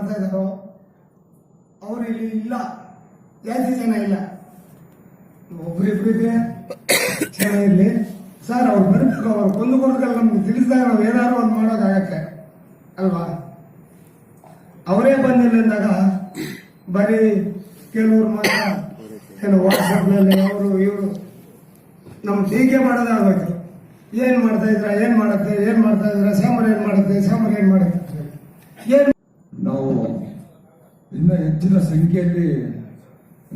ಮಾಡ್ತಾ ಇದ್ದಾರೋ, ಅವರು ಇಲ್ಲಿ ಇಲ್ಲ. ಜಾಸ್ತಿ ಜನ ಇಲ್ಲ. ಒಬ್ರಿಬ್ರಿದ್ರೆ ಚೆನ್ನಾಗಿರ್ಲಿ ಸರ್ ಅವ್ರು ಬರ್ಬೇಕು, ಅವ್ರು ಕೊಂದು ಕೊಡೋದಲ್ಲ ನಮ್ಗೆ ತಿಳಿಸಿದಾಗ ನಾವು ಏನಾದ್ರು ಒಂದು ಮಾಡೋದಾಗತ್ತೆ ಅಲ್ವಾ? ಅವರೇ ಬಂದಿಲ್ಲ ಅಂದಾಗ ಬರೀ ಕೆಲವ್ರು ಮಾತ್ರ ಏನು ವಾಟ್ಸಪ್ನಲ್ಲಿ ಅವರು, ಇವರು. ನಮ್ಮ ಟೀಕೆ ಮಾಡೋದಾಗೋಯ್ತು ಏನ್ ಮಾಡ್ತಾ ಇದ್ರ ಏನ್ ಮಾಡುತ್ತೆ, ಏನ್ ಮಾಡ್ತಾ ಇದ್ರ ಸಾಮಾನು ಏನ್ ಮಾಡುತ್ತೆ ಸಾಮರ್ ಏನ್ ಮಾಡುತ್ತೆ ಏನ್ ಇನ್ನ ಹೆಚ್ಚಿನ ಸಂಖ್ಯೆಯಲ್ಲಿ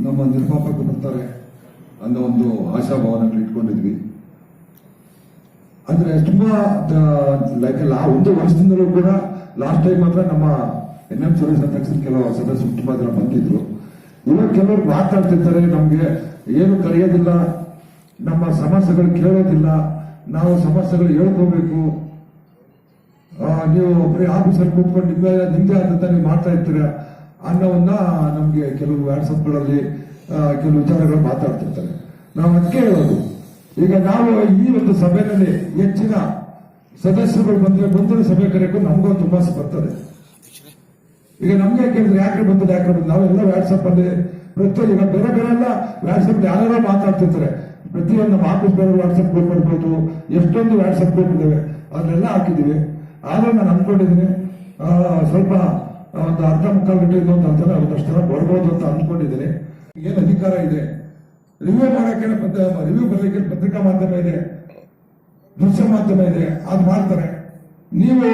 ನಮ್ಮ ನಿರ್ಮಾಪಕರು ಬರ್ತಾರೆ ಅನ್ನೋ ಒಂದು ಆಶಾಭಾವನೆಗಳು ಇಟ್ಕೊಂಡಿದ್ವಿ. ಅಂದ್ರೆ ತುಂಬಾ ಲೈಕ್ ಒಂದು ವರ್ಷದಿಂದಲೂ ಕೂಡ ಲಾಸ್ಟ್ ಟೈಮ್ ಮಾತ್ರ ನಮ್ಮ ಎನ್ ಎಂ ಸುರೇಶ್ ಅಧ್ಯಕ್ಷರು ಕೆಲವು ಸದಸ್ಯರು ತುಂಬಾ ಬಂದಿದ್ರು. ಇವಾಗ ಕೆಲವರು ಮಾತಾಡ್ತಿರ್ತಾರೆ, ನಮ್ಗೆ ಏನು ಕರೆಯೋದಿಲ್ಲ, ನಮ್ಮ ಸಮಸ್ಯೆಗಳು ಕೇಳೋದಿಲ್ಲ, ನಾವು ಸಮಸ್ಯೆಗಳು ಹೇಳ್ಕೋಬೇಕು. ನೀವು ಬರೀ ಆಫೀಸಲ್ಲಿ ಕೂತ್ಕೊಂಡು ನಿಮ್ಗೆ ನಿಮ್ದೇ ಆದಂತ ನೀವು ಮಾಡ್ತಾ ಇರ್ತೀರ ಅನ್ನೋವನ್ನ ನಮ್ಗೆ ಕೆಲವು ವಾಟ್ಸಪ್ಗಳಲ್ಲಿ ಕೆಲವು ವಿಚಾರಗಳು ಮಾತಾಡ್ತಿರ್ತಾರೆ. ನಾವು ಅದಕ್ಕೆ ಹೇಳೋದು ಈಗ ನಾವು ಈ ಒಂದು ಸಭೆಯಲ್ಲಿ ಹೆಚ್ಚಿನ ಸದಸ್ಯರುಗಳು ಬಂದ್ರೆ ಮುಂದಿನ ಸಭೆ ಕರೆಯಕ್ಕೂ ನಮಗೂ ತುಂಬಾ ಬರ್ತದೆ. ಈಗ ನಮ್ಗೆ ಕೇಳಿದ್ರೆ ಯಾಕೆ ಬಂದದ್ದು ಯಾಕೆ ಬಂದು ನಾವೆಲ್ಲ ವಾಟ್ಸಪ್ ಅಲ್ಲಿ ಪ್ರತಿಯೊಂದು ಈಗ ಬೇರೆ ಬೇರೆ ಎಲ್ಲ ವಾಟ್ಸಪ್ ಯಾರೋ ಮಾತಾಡ್ತಿರ್ತಾರೆ. ಪ್ರತಿಯೊಂದು ನಮ್ಮ ಆಫೀಸ್ ಬೇರೆ ವಾಟ್ಸಪ್ ಗ್ರೂಪ್ ಇರ್ಬೋದು ಎಷ್ಟೊಂದು ವಾಟ್ಸಪ್ ಗ್ರೂಪ್ ಇದಾವೆ ಅದನ್ನೆಲ್ಲ ಹಾಕಿದೀವಿ ಆದ್ರೆ ನಾನು ಅನ್ಕೊಂಡಿದ್ದೀನಿ ಸ್ವಲ್ಪ ಒಂದು ಅರ್ಧ ಮುಖ ಗಂಟೆ ಇನ್ನೊಂದು ಅರ್ಧ ಒಂದಷ್ಟು ಜನ ಬರ್ಬೋದು ಅಂತ ಅಂದ್ಕೊಂಡಿದ್ದೀನಿ. ಏನು ಅಧಿಕಾರ ಇದೆ? ರಿವ್ಯೂ ಮಾಡೋಕೆ ರಿವ್ಯೂ ಬರಲಿಕ್ಕೆ ಪತ್ರಿಕಾ ಮಾಧ್ಯಮ ಇದೆ? ದೃಶ್ಯ ಮಾಧ್ಯಮ ಇದೆ? ಅದು ಮಾಡ್ತಾರೆ. ನೀವು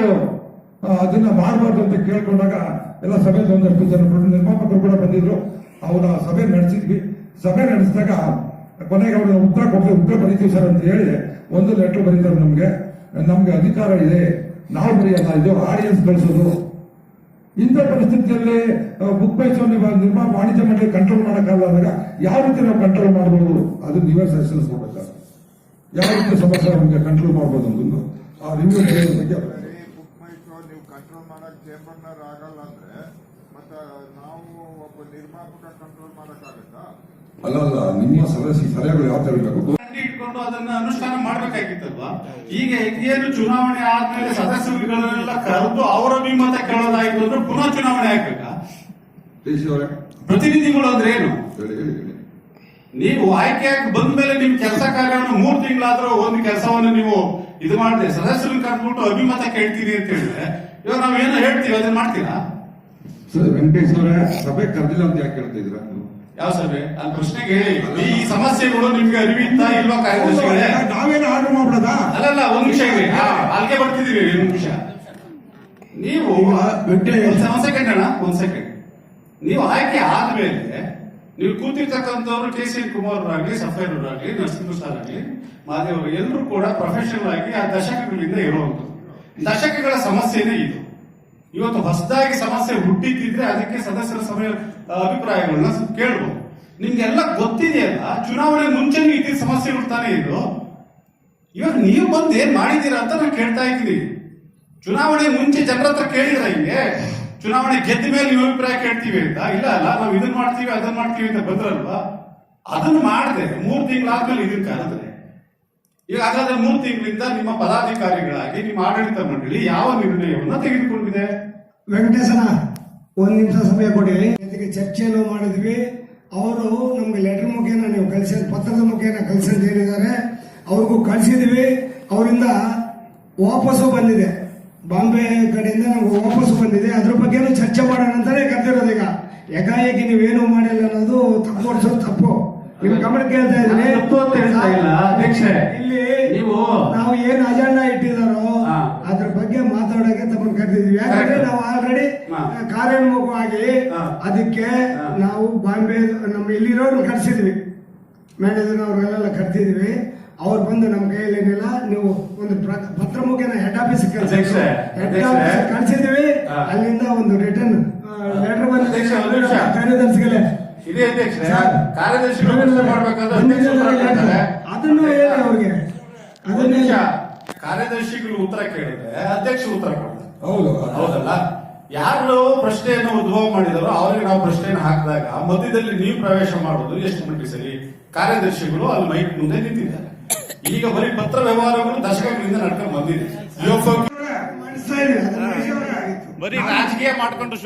ಅದನ್ನ ಮಾಡಬಾರ್ದು ಅಂತ ಕೇಳ್ಕೊಂಡಾಗ ಎಲ್ಲ ಸಭೆಯಲ್ಲಿ ಒಂದಷ್ಟು ಜನ ನಿರ್ಮಾಪಕರು ಕೂಡ ಬಂದಿದ್ರು. ಅವರ ಸಭೆ ನಡೆಸಿದ್ವಿ. ಸಭೆ ನಡೆಸಿದಾಗ ಕೊನೆಗೆ ಅವರು ಉತ್ತರ ಕೊಟ್ಟು ಉತ್ತರ ಬರೀತೀವಿ ಸರ್ ಅಂತ ಹೇಳಿ ಒಂದು ಲೆಟರ್ ಬರೀತಾರೆ ನಮ್ಗೆ. ನಮ್ಗೆ ಅಧಿಕಾರ ಇದೆ. ನಾವು ಬರೆಯಲ್ಲ. ಇದು ಆಡಿಯನ್ಸ್ ಬೆಳೆಸೋದು ಇಂಥ ಪರಿಸ್ಥಿತಿಯಲ್ಲಿ ಬುಕ್ ಮೈ ಶೋ ನಿರ್ಮಾಣ ವಾಣಿಜ್ಯ ಮಂಡಳಿ ಕಂಟ್ರೋಲ್ ಮಾಡೋಕ್ಕಾಗಲ್ಲಾದಾಗ ಯಾವ ರೀತಿ ನಾವು ಕಂಟ್ರೋಲ್ ಮಾಡಬಹುದು ಅದು ನೀವೇ ಸಜೆಷನ್ಸ್ ಮಾಡಬೇಕು ಯಾವ ರೀತಿ ಸಮಸ್ಯೆ ನಮಗೆ ಕಂಟ್ರೋಲ್ ಮಾಡಬಹುದು ಅನ್ನೋದನ್ನು ಆ ರಿವ್ಯೂ ಬಗ್ಗೆ ನೀವು ಕಂಟ್ರೋಲ್ ಮಾಡಕ್ ಚೇಂಬರ್ನರ್ ಆಗಲ್ಲ ಅಂದ್ರೆ, ಮತ್ತೆ ನಾವು ಒಬ್ಬ ನಿರ್ಮಾಪಕ ಕಂಟ್ರೋಲ್ ಮಾಡಕ್ಕಾಗತ್ತಾ? ಅಲ್ಲ ಅಲ್ಲ ನಿಮ್ಮ ಸದಸ್ಯ ಸಲಹೆಗಳು ಯಾವ ತರ ಇರಬೇಕು ಇಟ್ಕೊಂಡು ಅದನ್ನ ಅನುಷ್ಠಾನ ಮಾಡ್ಬೇಕಾಗಿತ್ತಲ್ವಾ? ಈಗ ಏನು ಚುನಾವಣೆ ಆದ್ಮೇಲೆ ಸದಸ್ಯರುಗಳನ್ನೆಲ್ಲ ಕರೆದು ಅವರ ಅಭಿಮತ ಕೇಳೋದಾಯ್ತು ಅಂದ್ರೆ ಪುನಃ ಚುನಾವಣೆ ಆಗ್ಬೇಕಾ? ಪ್ರತಿನಿಧಿಗಳು ಅಂದ್ರೆ ಏನು? ನೀವು ಆಯ್ಕೆ ಆಗಿ ನೀವು ಆಯ್ಕೆಯಾಗಿ ಬಂದ್ಮೇಲೆ ನಿಮ್ ಕೆಲಸ ಕಾರ್ಯವನ್ನು ಮೂರ್ ತಿಂಗಳಾದ್ರೂ ಒಂದು ಕೆಲಸವನ್ನು ನೀವು ಇದು ಮಾಡಿದ್ರೆ ಸದಸ್ಯರು ಕರೆದ್ಬಿಟ್ಟು ಅಭಿಮತ ಕೇಳ್ತೀರಿ ಅಂತ ಹೇಳಿದ್ರೆ ಇವಾಗ ನಾವೇನೋ ಏನೋ ಹೇಳ್ತೀವಿ ಅದನ್ನ ಮಾಡ್ತೀರಾ? ಸರ್ ವೆಂಕಟೇಶ್ ಅವರೇ ಸಭೆ ಕರೆದಿಲ್ಲ ಅಂತ ಯಾಕೆ ಹೇಳ್ತಾ ಇದ್ದೀರಾ? ನೀವು? ಯಾವ ಸಭೆ ಆ ಪ್ರಶ್ನೆಗೆ ಹೇಳಿ ಈ ಸಮಸ್ಯೆಗಳು ನಿಮ್ಗೆ ಅರಿವಿತ್ತ ಇಲ್ವಾ ಕಾಯ್ದೆ ನಾವೇನು ಆರ್ಡರ್ ಮಾಡ್ಬಿಡದ? ಅಲ್ಲಲ್ಲ ಒಂದ್ ನಿಮಿಷ ಇರಿ. ಅಲ್ಲಿಗೆ ಬರ್ತಿದ್ದೀರಿ ಒಂದ್ ನಿಮಿಷ. ನೀವು ಒಂದ್ ಸೆಕೆಂಡ್ ಅಣ್ಣ ಒಂದ್ ಸೆಕೆಂಡ್ ನೀವು ಆಯ್ಕೆ ಆದ್ಮೇಲೆ ನೀವು ಕೂತಿರ್ತಕ್ಕಂಥವ್ರು ಕೆ ಸಿ ಕುಮಾರ್ ಆಗ್ಲಿ ಸಫೇರ್ ಆಗ್ಲಿ ನರಸಿಂಹ ಸರ್ ಆಗ್ಲಿ ಮಾದೇವ್ ಎಲ್ಲರೂ ಕೂಡ ಪ್ರೊಫೆಷನಲ್ ಆಗಿ ಆ ದಶಕಗಳಿಂದ ಇರುವಂತದ್ದು ದಶಕಗಳ ಸಮಸ್ಯೆನೇ ಇದು. ಇವತ್ತು ಹೊಸದಾಗಿ ಸಮಸ್ಯೆ ಹುಟ್ಟಿದ್ದಿದ್ರೆ ಅದಕ್ಕೆ ಸದಸ್ಯರ ಸಭೆ ಅಭಿಪ್ರಾಯಗಳನ್ನ ಕೇಳ್ಬೋದು. ನಿಮ್ಗೆಲ್ಲ ಗೊತ್ತಿದೆಯಲ್ಲ, ಚುನಾವಣೆ ಮುಂಚೆ ಇದ್ದ ಸಮಸ್ಯೆಗಳು ತಾನೇ ಇದು ಇವಾಗ ನೀವು ಬಂದು ಏನ್ ಮಾಡಿದೀರಾ ಅಂತ ನಾನು ಕೇಳ್ತಾ ಇದ್ದೀನಿ. ಚುನಾವಣೆ ಮುಂಚೆ ಜನರ ಹತ್ರ ಕೇಳಿದ್ರ ಹಿಂಗೆ? ಚುನಾವಣೆ ಗೆದ್ದ ಮೇಲೆ ನೀವು ಅಭಿಪ್ರಾಯ ಕೇಳ್ತೀವಿ ಅಂತ? ಇಲ್ಲ, ಅಲ್ಲ, ನಾವು ಇದನ್ನ ಮಾಡ್ತೀವಿ ಅದನ್ನ ಮಾಡ್ತೀವಿ ಅಂತ ಬಂದ್ರಲ್ವಾ? ಅದನ್ನ ಮಾಡಿದೆ, ಮೂರ್ ತಿಂಗಳಾದ್ಮೇಲೆ ಇದಕ್ಕೆ ಕರೆದ್ರೆ. ಈಗ ಹಾಗಾದ್ರೆ ಮೂರು ತಿಂಗಳಿಂದ ನಿಮ್ಮ ಪದಾಧಿಕಾರಿಗಳಾಗಿ ನಿಮ್ಮ ಆಡಳಿತ ಮಂಡಳಿ ಯಾವ ನಿರ್ಣಯವನ್ನ ತೆಗೆದುಕೊಂಡಿದೆ? ವೆಂಕಟೇಶನ ಒಂದ್ ನಿಮಿಷ ಸಮಯ ಕೊಡಿ. ಜೊತೆಗೆ ಚರ್ಚೆಯನ್ನು ಮಾಡಿದ್ವಿ. ಅವರು ನಮ್ಗೆ ಲೆಟರ್ ಮುಖೇನ ನೀವು ಕಳಿಸ, ಪತ್ರದ ಮುಖೇನ ಕಳಿಸಿ ಅಂತ ಹೇಳಿದ್ದಾರೆ. ಅವ್ರಿಗೂ ಕಳಿಸಿದ್ವಿ. ಅವರಿಂದ ವಾಪಸ್ಸು ಬಂದಿದೆ. ಬಾಂಬೆ ಕಡೆಯಿಂದ ನಮ್ಗೆ ವಾಪಸ್ಸು ಬಂದಿದೆ. ಅದ್ರ ಬಗ್ಗೆನೂ ಚರ್ಚೆ ಮಾಡೋಣ ಅಂತಾನೆ ಕರೆದಿರೋದು ಈಗ. ಏಕಾಏಕಿ ನೀವೇನು ಮಾಡಿಲ್ಲ ಅನ್ನೋದು ತಪ್ಪು ಓಡಿಸೋದು ತಪ್ಪು. ನೀವು ಗಮನಕ್ಕೆ ಕೇಳ್ತಾ ಇದ್ದೀನಿ ತಪ್ಪು ಅಂತ ಹೇಳ್ತಾ ಇಲ್ಲ, ಅಧ್ಯಕ್ಷೆ. ಇಲ್ಲಿ ನೀವು- ನಾವು ಏನು ಅಜೆಂಡಾ ಇಟ್ಟಿದಾರೋ. ಅದ್ರ ಬಗ್ಗೆ ಮಾತಾಡೋಕೆ ತಮ್ಮನ್ನು ಕರೆದಿದ್ವಿ ಯಾಕಂದ್ರೆ. ನಾವು ಆಲ್ರೆಡಿ. ಕಾರ್ಯೋನ್ಮುಖವಾಗಿ. ಅದಕ್ಕೆ ನಾವು ಬಾಂಬೆ ನಮ್ಮ ಇಲ್ಲಿರೋರ್ನ ಕರೆಸಿದ್ವಿ ಮ್ಯಾನೇಜರ್ ಅವ್ರಿಗೆಲ್ಲ ಕರೆಸಿದ್ವಿ ಅವ್ರು ಬಂದು ನಮ್ಮ ಕೈಯಲ್ಲಿ ಏನಿಲ್ಲ ನೀವು ಒಂದು ಪ್ರ- ಪತ್ರ ಮುಖೇನ ಹೆಡ್ ಆಫೀಸ್ ಕಳಿಸಿದ್ವಿ ಅಲ್ಲಿಂದ ಒಂದು ರಿಟರ್ನ್ ಲೆಟರ್. ಬಂದ ಕಾರ್ಯದರ್ಶಿಗಳೇ ಇದೇ ಕಾರ್ಯದರ್ಶಿಗಳು ಕೆಲಸ ಮಾಡ್ಬೇಕಾದ್ರೆ ಅಧ್ಯಕ್ಷ ಉತ್ತರ. ಅದನ್ನು ಹೇಳಿ ಅವ್ರಿಗೆ ಒಂದು ಅದನ್ನ ನಿಮಿಷ ಕಾರ್ಯದರ್ಶಿಗಳು ಉತ್ತರ ಕೇಳಿದ್ರೆ ಅಧ್ಯಕ್ಷ ಉತ್ತರ ಕೊಡ್ತಾರೆ ಹೌದು ಹೌದಲ್ಲ ಯಾರು ಪ್ರಶ್ನೆಯನ್ನು ಉದ್ಭವ ಮಾಡಿದಾರೋ ಅವರಿಗೆ ನಾವು ಪ್ರಶ್ನೆಯನ್ನು ಹಾಕಿದಾಗ ಮಧ್ಯದಲ್ಲಿ ನೀವು ಪ್ರವೇಶ ಮಾಡೋದು ಎಷ್ಟು ಮಟ್ಟಿಗೆ ಸರಿ ಕಾರ್ಯದರ್ಶಿಗಳು ಅಲ್ಲಿ ಮೈಕ್ ಮುಂದೆ ನಿಂತಿದ್ದಾರೆ ಈಗ ಬರೀ ಪತ್ರ ವ್ಯವಹಾರಗಳು ದಶಕಗಳಿಂದ ನಡ್ಕೊಂಡು ಬಂದಿದೆ ಮಾಡಿಸ್ತಾ ಅದನ್ನ ಆಗಿತ್ತು ಬರೀ ರಾಜಕೀಯ ಮಾಡ್ಕೊಂಡು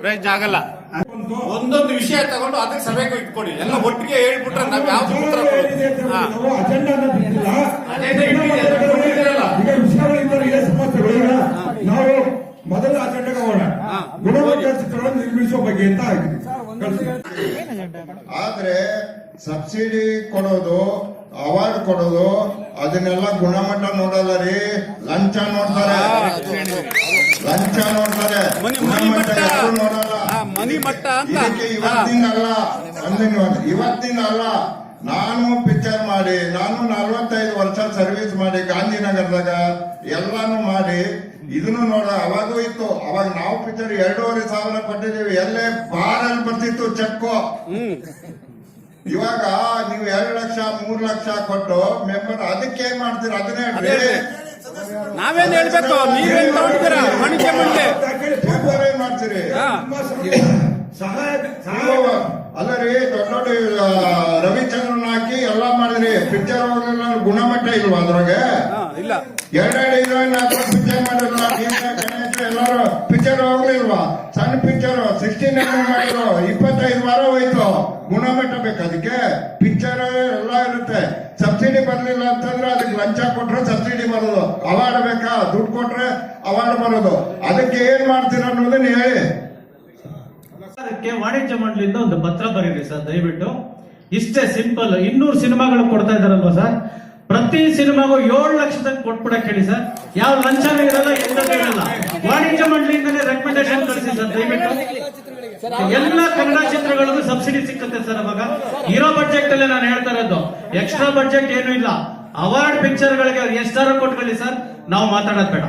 ಪ್ರಯೋಜನ ಆಗಲ್ಲ ಒಂದೊಂದು ವಿಷಯ ತಗೊಂಡು ಅದಕ್ಕೆ ಸಭೆಗೆ ಇಟ್ಕೊಡಿ. ಎಲ್ಲ ಒಟ್ಟಿಗೆ ಹೇಳ್ಬಿಟ್ರೆ ನಾವ್ ಯಾವ್ದು ಉತ್ತರ ನಾವು ಮೊದಲ ಅಜೆಂಡಾಗೆ ಹೋಗೋಣ. ಗುಣಮಟ್ಟ ಚಿತ್ರವನ್ನು ನಿರ್ಮಿಸುವ ಬಗ್ಗೆ ಅಂತ ಆಗಿದೆ. ಆದ್ರೆ ಸಬ್ಸಿಡಿ ಕೊಡೋದು ಅವಾರ್ಡ್ ಕೊಡೋದು ಅದನ್ನೆಲ್ಲ ಗುಣಮಟ್ಟ ನೋಡಲ್ಲ ರೀ. ಲಂಚ ನೋಡ್ತಾರೆ. ಲಂಚ ನೋಡ್ತಾರೆ. ಗುಣಮಟ್ಟ ಯಾರು ನೋಡಲ್ಲ. ಮನಿ ಮಟ್ಟ ಅಂತ ಇವತ್ತಿನ ಅಲ್ಲ ಅಲ್ಲ ನಾನು ಪಿಕ್ಚರ್ ಮಾಡಿ ನಾನು ನಲ್ವತ್ತೈದು ವರ್ಷ ಸರ್ವಿಸ್ ಮಾಡಿ ಗಾಂಧಿನಗರದಾಗ ಎಲ್ಲಾನು ಮಾಡಿ ಇದನ್ನು ನೋಡ ಅವಾಗೂ ಇತ್ತು. ಅವಾಗ ನಾವು ಪಿಕ್ಚರ್ ಎರಡೂವರೆ ಸಾವಿರ ಕೊಟ್ಟಿದ್ದೀವಿ. ಎಲ್ಲೇ ಬಾರಲ್ಲಿ ಬರ್ತಿತ್ತು ಚೆಕ್ಕು. ಇವಾಗ ನೀವು ಎರಡು ಲಕ್ಷ ಮೂರ್ ಲಕ್ಷ ಕೊಟ್ಟು ಮೆಂಬರ್ ಅದಕ್ಕೆ ಏನ್ ಮಾಡ್ತೀರಾ? ಅದನ್ನೇ. ನಾವೇನ್ ಹೇಳ್ಬೇಕು? ನೀವೇನ್ ತಗೊಂಡಿದ್ದೀರಾ? ವಾಣಿಜ್ಯ ಮಂಡಳಿ. ವ್ಯಾಪಾರ ಏನ್ ಮಾಡ್ತೀರಿ ಹಾ. ಸಹಾಯ ನೀವು ಅಲ್ಲ ರೀ ದೊಡ್ಡ ದೊಡ್ಡ ಆ, ರವಿಚಂದ್ರನ್ ಹಾಕಿ ಎಲ್ಲ ಮಾಡಿದ್ರಿ ಪಿಕ್ಚರ್ ಹೋಗ್ಲಿಲ್ಲ ಅಂದ್ರೆ ಗುಣಮಟ್ಟ ಇಲ್ವಾ ಅದ್ರಾಗೆ ಹಾ, ಇಲ್ಲ. ಎರಡೆರಡು ಹೀರೋಯಿನ್ ಹಾಕೊಂಡು ಪಿಕ್ಚರ್ ಗಣೇಶ ಎಲ್ಲರೂ ಪಿಕ್ಚರ್ ಹೋಗ್ಲಿಲ್ವಾ? ಸಣ್ಣ ಪಿಕ್ಚರ್ ಸಿಕ್ಸ್ಟೀನ್ ಎಂ ಮಾಡಿದ್ರು. ಇಪ್ಪತ್ತೈದು ವಾರ ಹೋಯ್ತು. ಗುಣಮಟ್ಟ ಬೇಕು ಅದಕ್ಕೆ. ಪಿಕ್ಚರ್ ಎಲ್ಲ ಇರುತ್ತೆ. ಸಬ್ಸಿಡಿ ಬರ್ಲಿಲ್ಲ ಅಂತಂದ್ರೆ ಅದಕ್ಕೆ ಲಂಚ ಕೊಟ್ರೆ ಸಬ್ಸಿಡಿ ಬರೋದು. ಅವಾರ್ಡ್ ಬೇಕಾ? ದುಡ್ಡು ಕೊಟ್ರೆ ಅವಾರ್ಡ್ ಬರೋದು. ಅದಕ್ಕೆ ಏನ್ ಮಾಡ್ತೀರ ಅನ್ನೋದನ್ನ ಹೇಳಿ. ಸರ್ಕಾರಕ್ಕೆ ವಾಣಿಜ್ಯ ಮಂಡಳಿಯಿಂದ ಒಂದು ಪತ್ರ ಬರೀರಿ ಸರ್ ದಯವಿಟ್ಟು. ಇಷ್ಟೇ ಸಿಂಪಲ್ ಇನ್ನೂರು ಸಿನಿಮಾಗಳು ಕೊಡ್ತಾ ಇದಾರಲ್ವಾ ಸರ್? ಪ್ರತಿ ಸಿನಿಮಾಗೂ ಏಳು ಲಕ್ಷದ ಕೊಟ್ಬಿಡಕ್ ಹೇಳಿ ಸರ್. ಯಾವ ಲಂಚ ಇರಲ್ಲ ಎಂತದೂ ಇರಲ್ಲ. ವಾಣಿಜ್ಯ ಮಂಡಳಿಯಿಂದಲೇ ರೆಕಮೆಂಡೇಶನ್ ಕಳಿಸಿ ಸರ್ ದಯವಿಟ್ಟು. ಎಲ್ಲ ಕನ್ನಡ ಚಿತ್ರಗಳಿಗೂ ಸಬ್ಸಿಡಿ ಸಿಕ್ಕುತ್ತೆ ಸರ್ ಅವಾಗ. ಇರೋ ಬಜೆಟ್ ಅಲ್ಲೇ ನಾನು ಹೇಳ್ತಾ ಇರೋದು. ಎಕ್ಸ್ಟ್ರಾ ಬಜೆಟ್ ಏನು ಇಲ್ಲ. ಅವಾರ್ಡ್ ಪಿಕ್ಚರ್ ಗಳಿಗೆ ಎಷ್ಟಾರು ಕೊಟ್ಕೊಳ್ಳಿ ಸರ್. ನಾವು ಮಾತಾಡೋದ್ ಬೇಡ.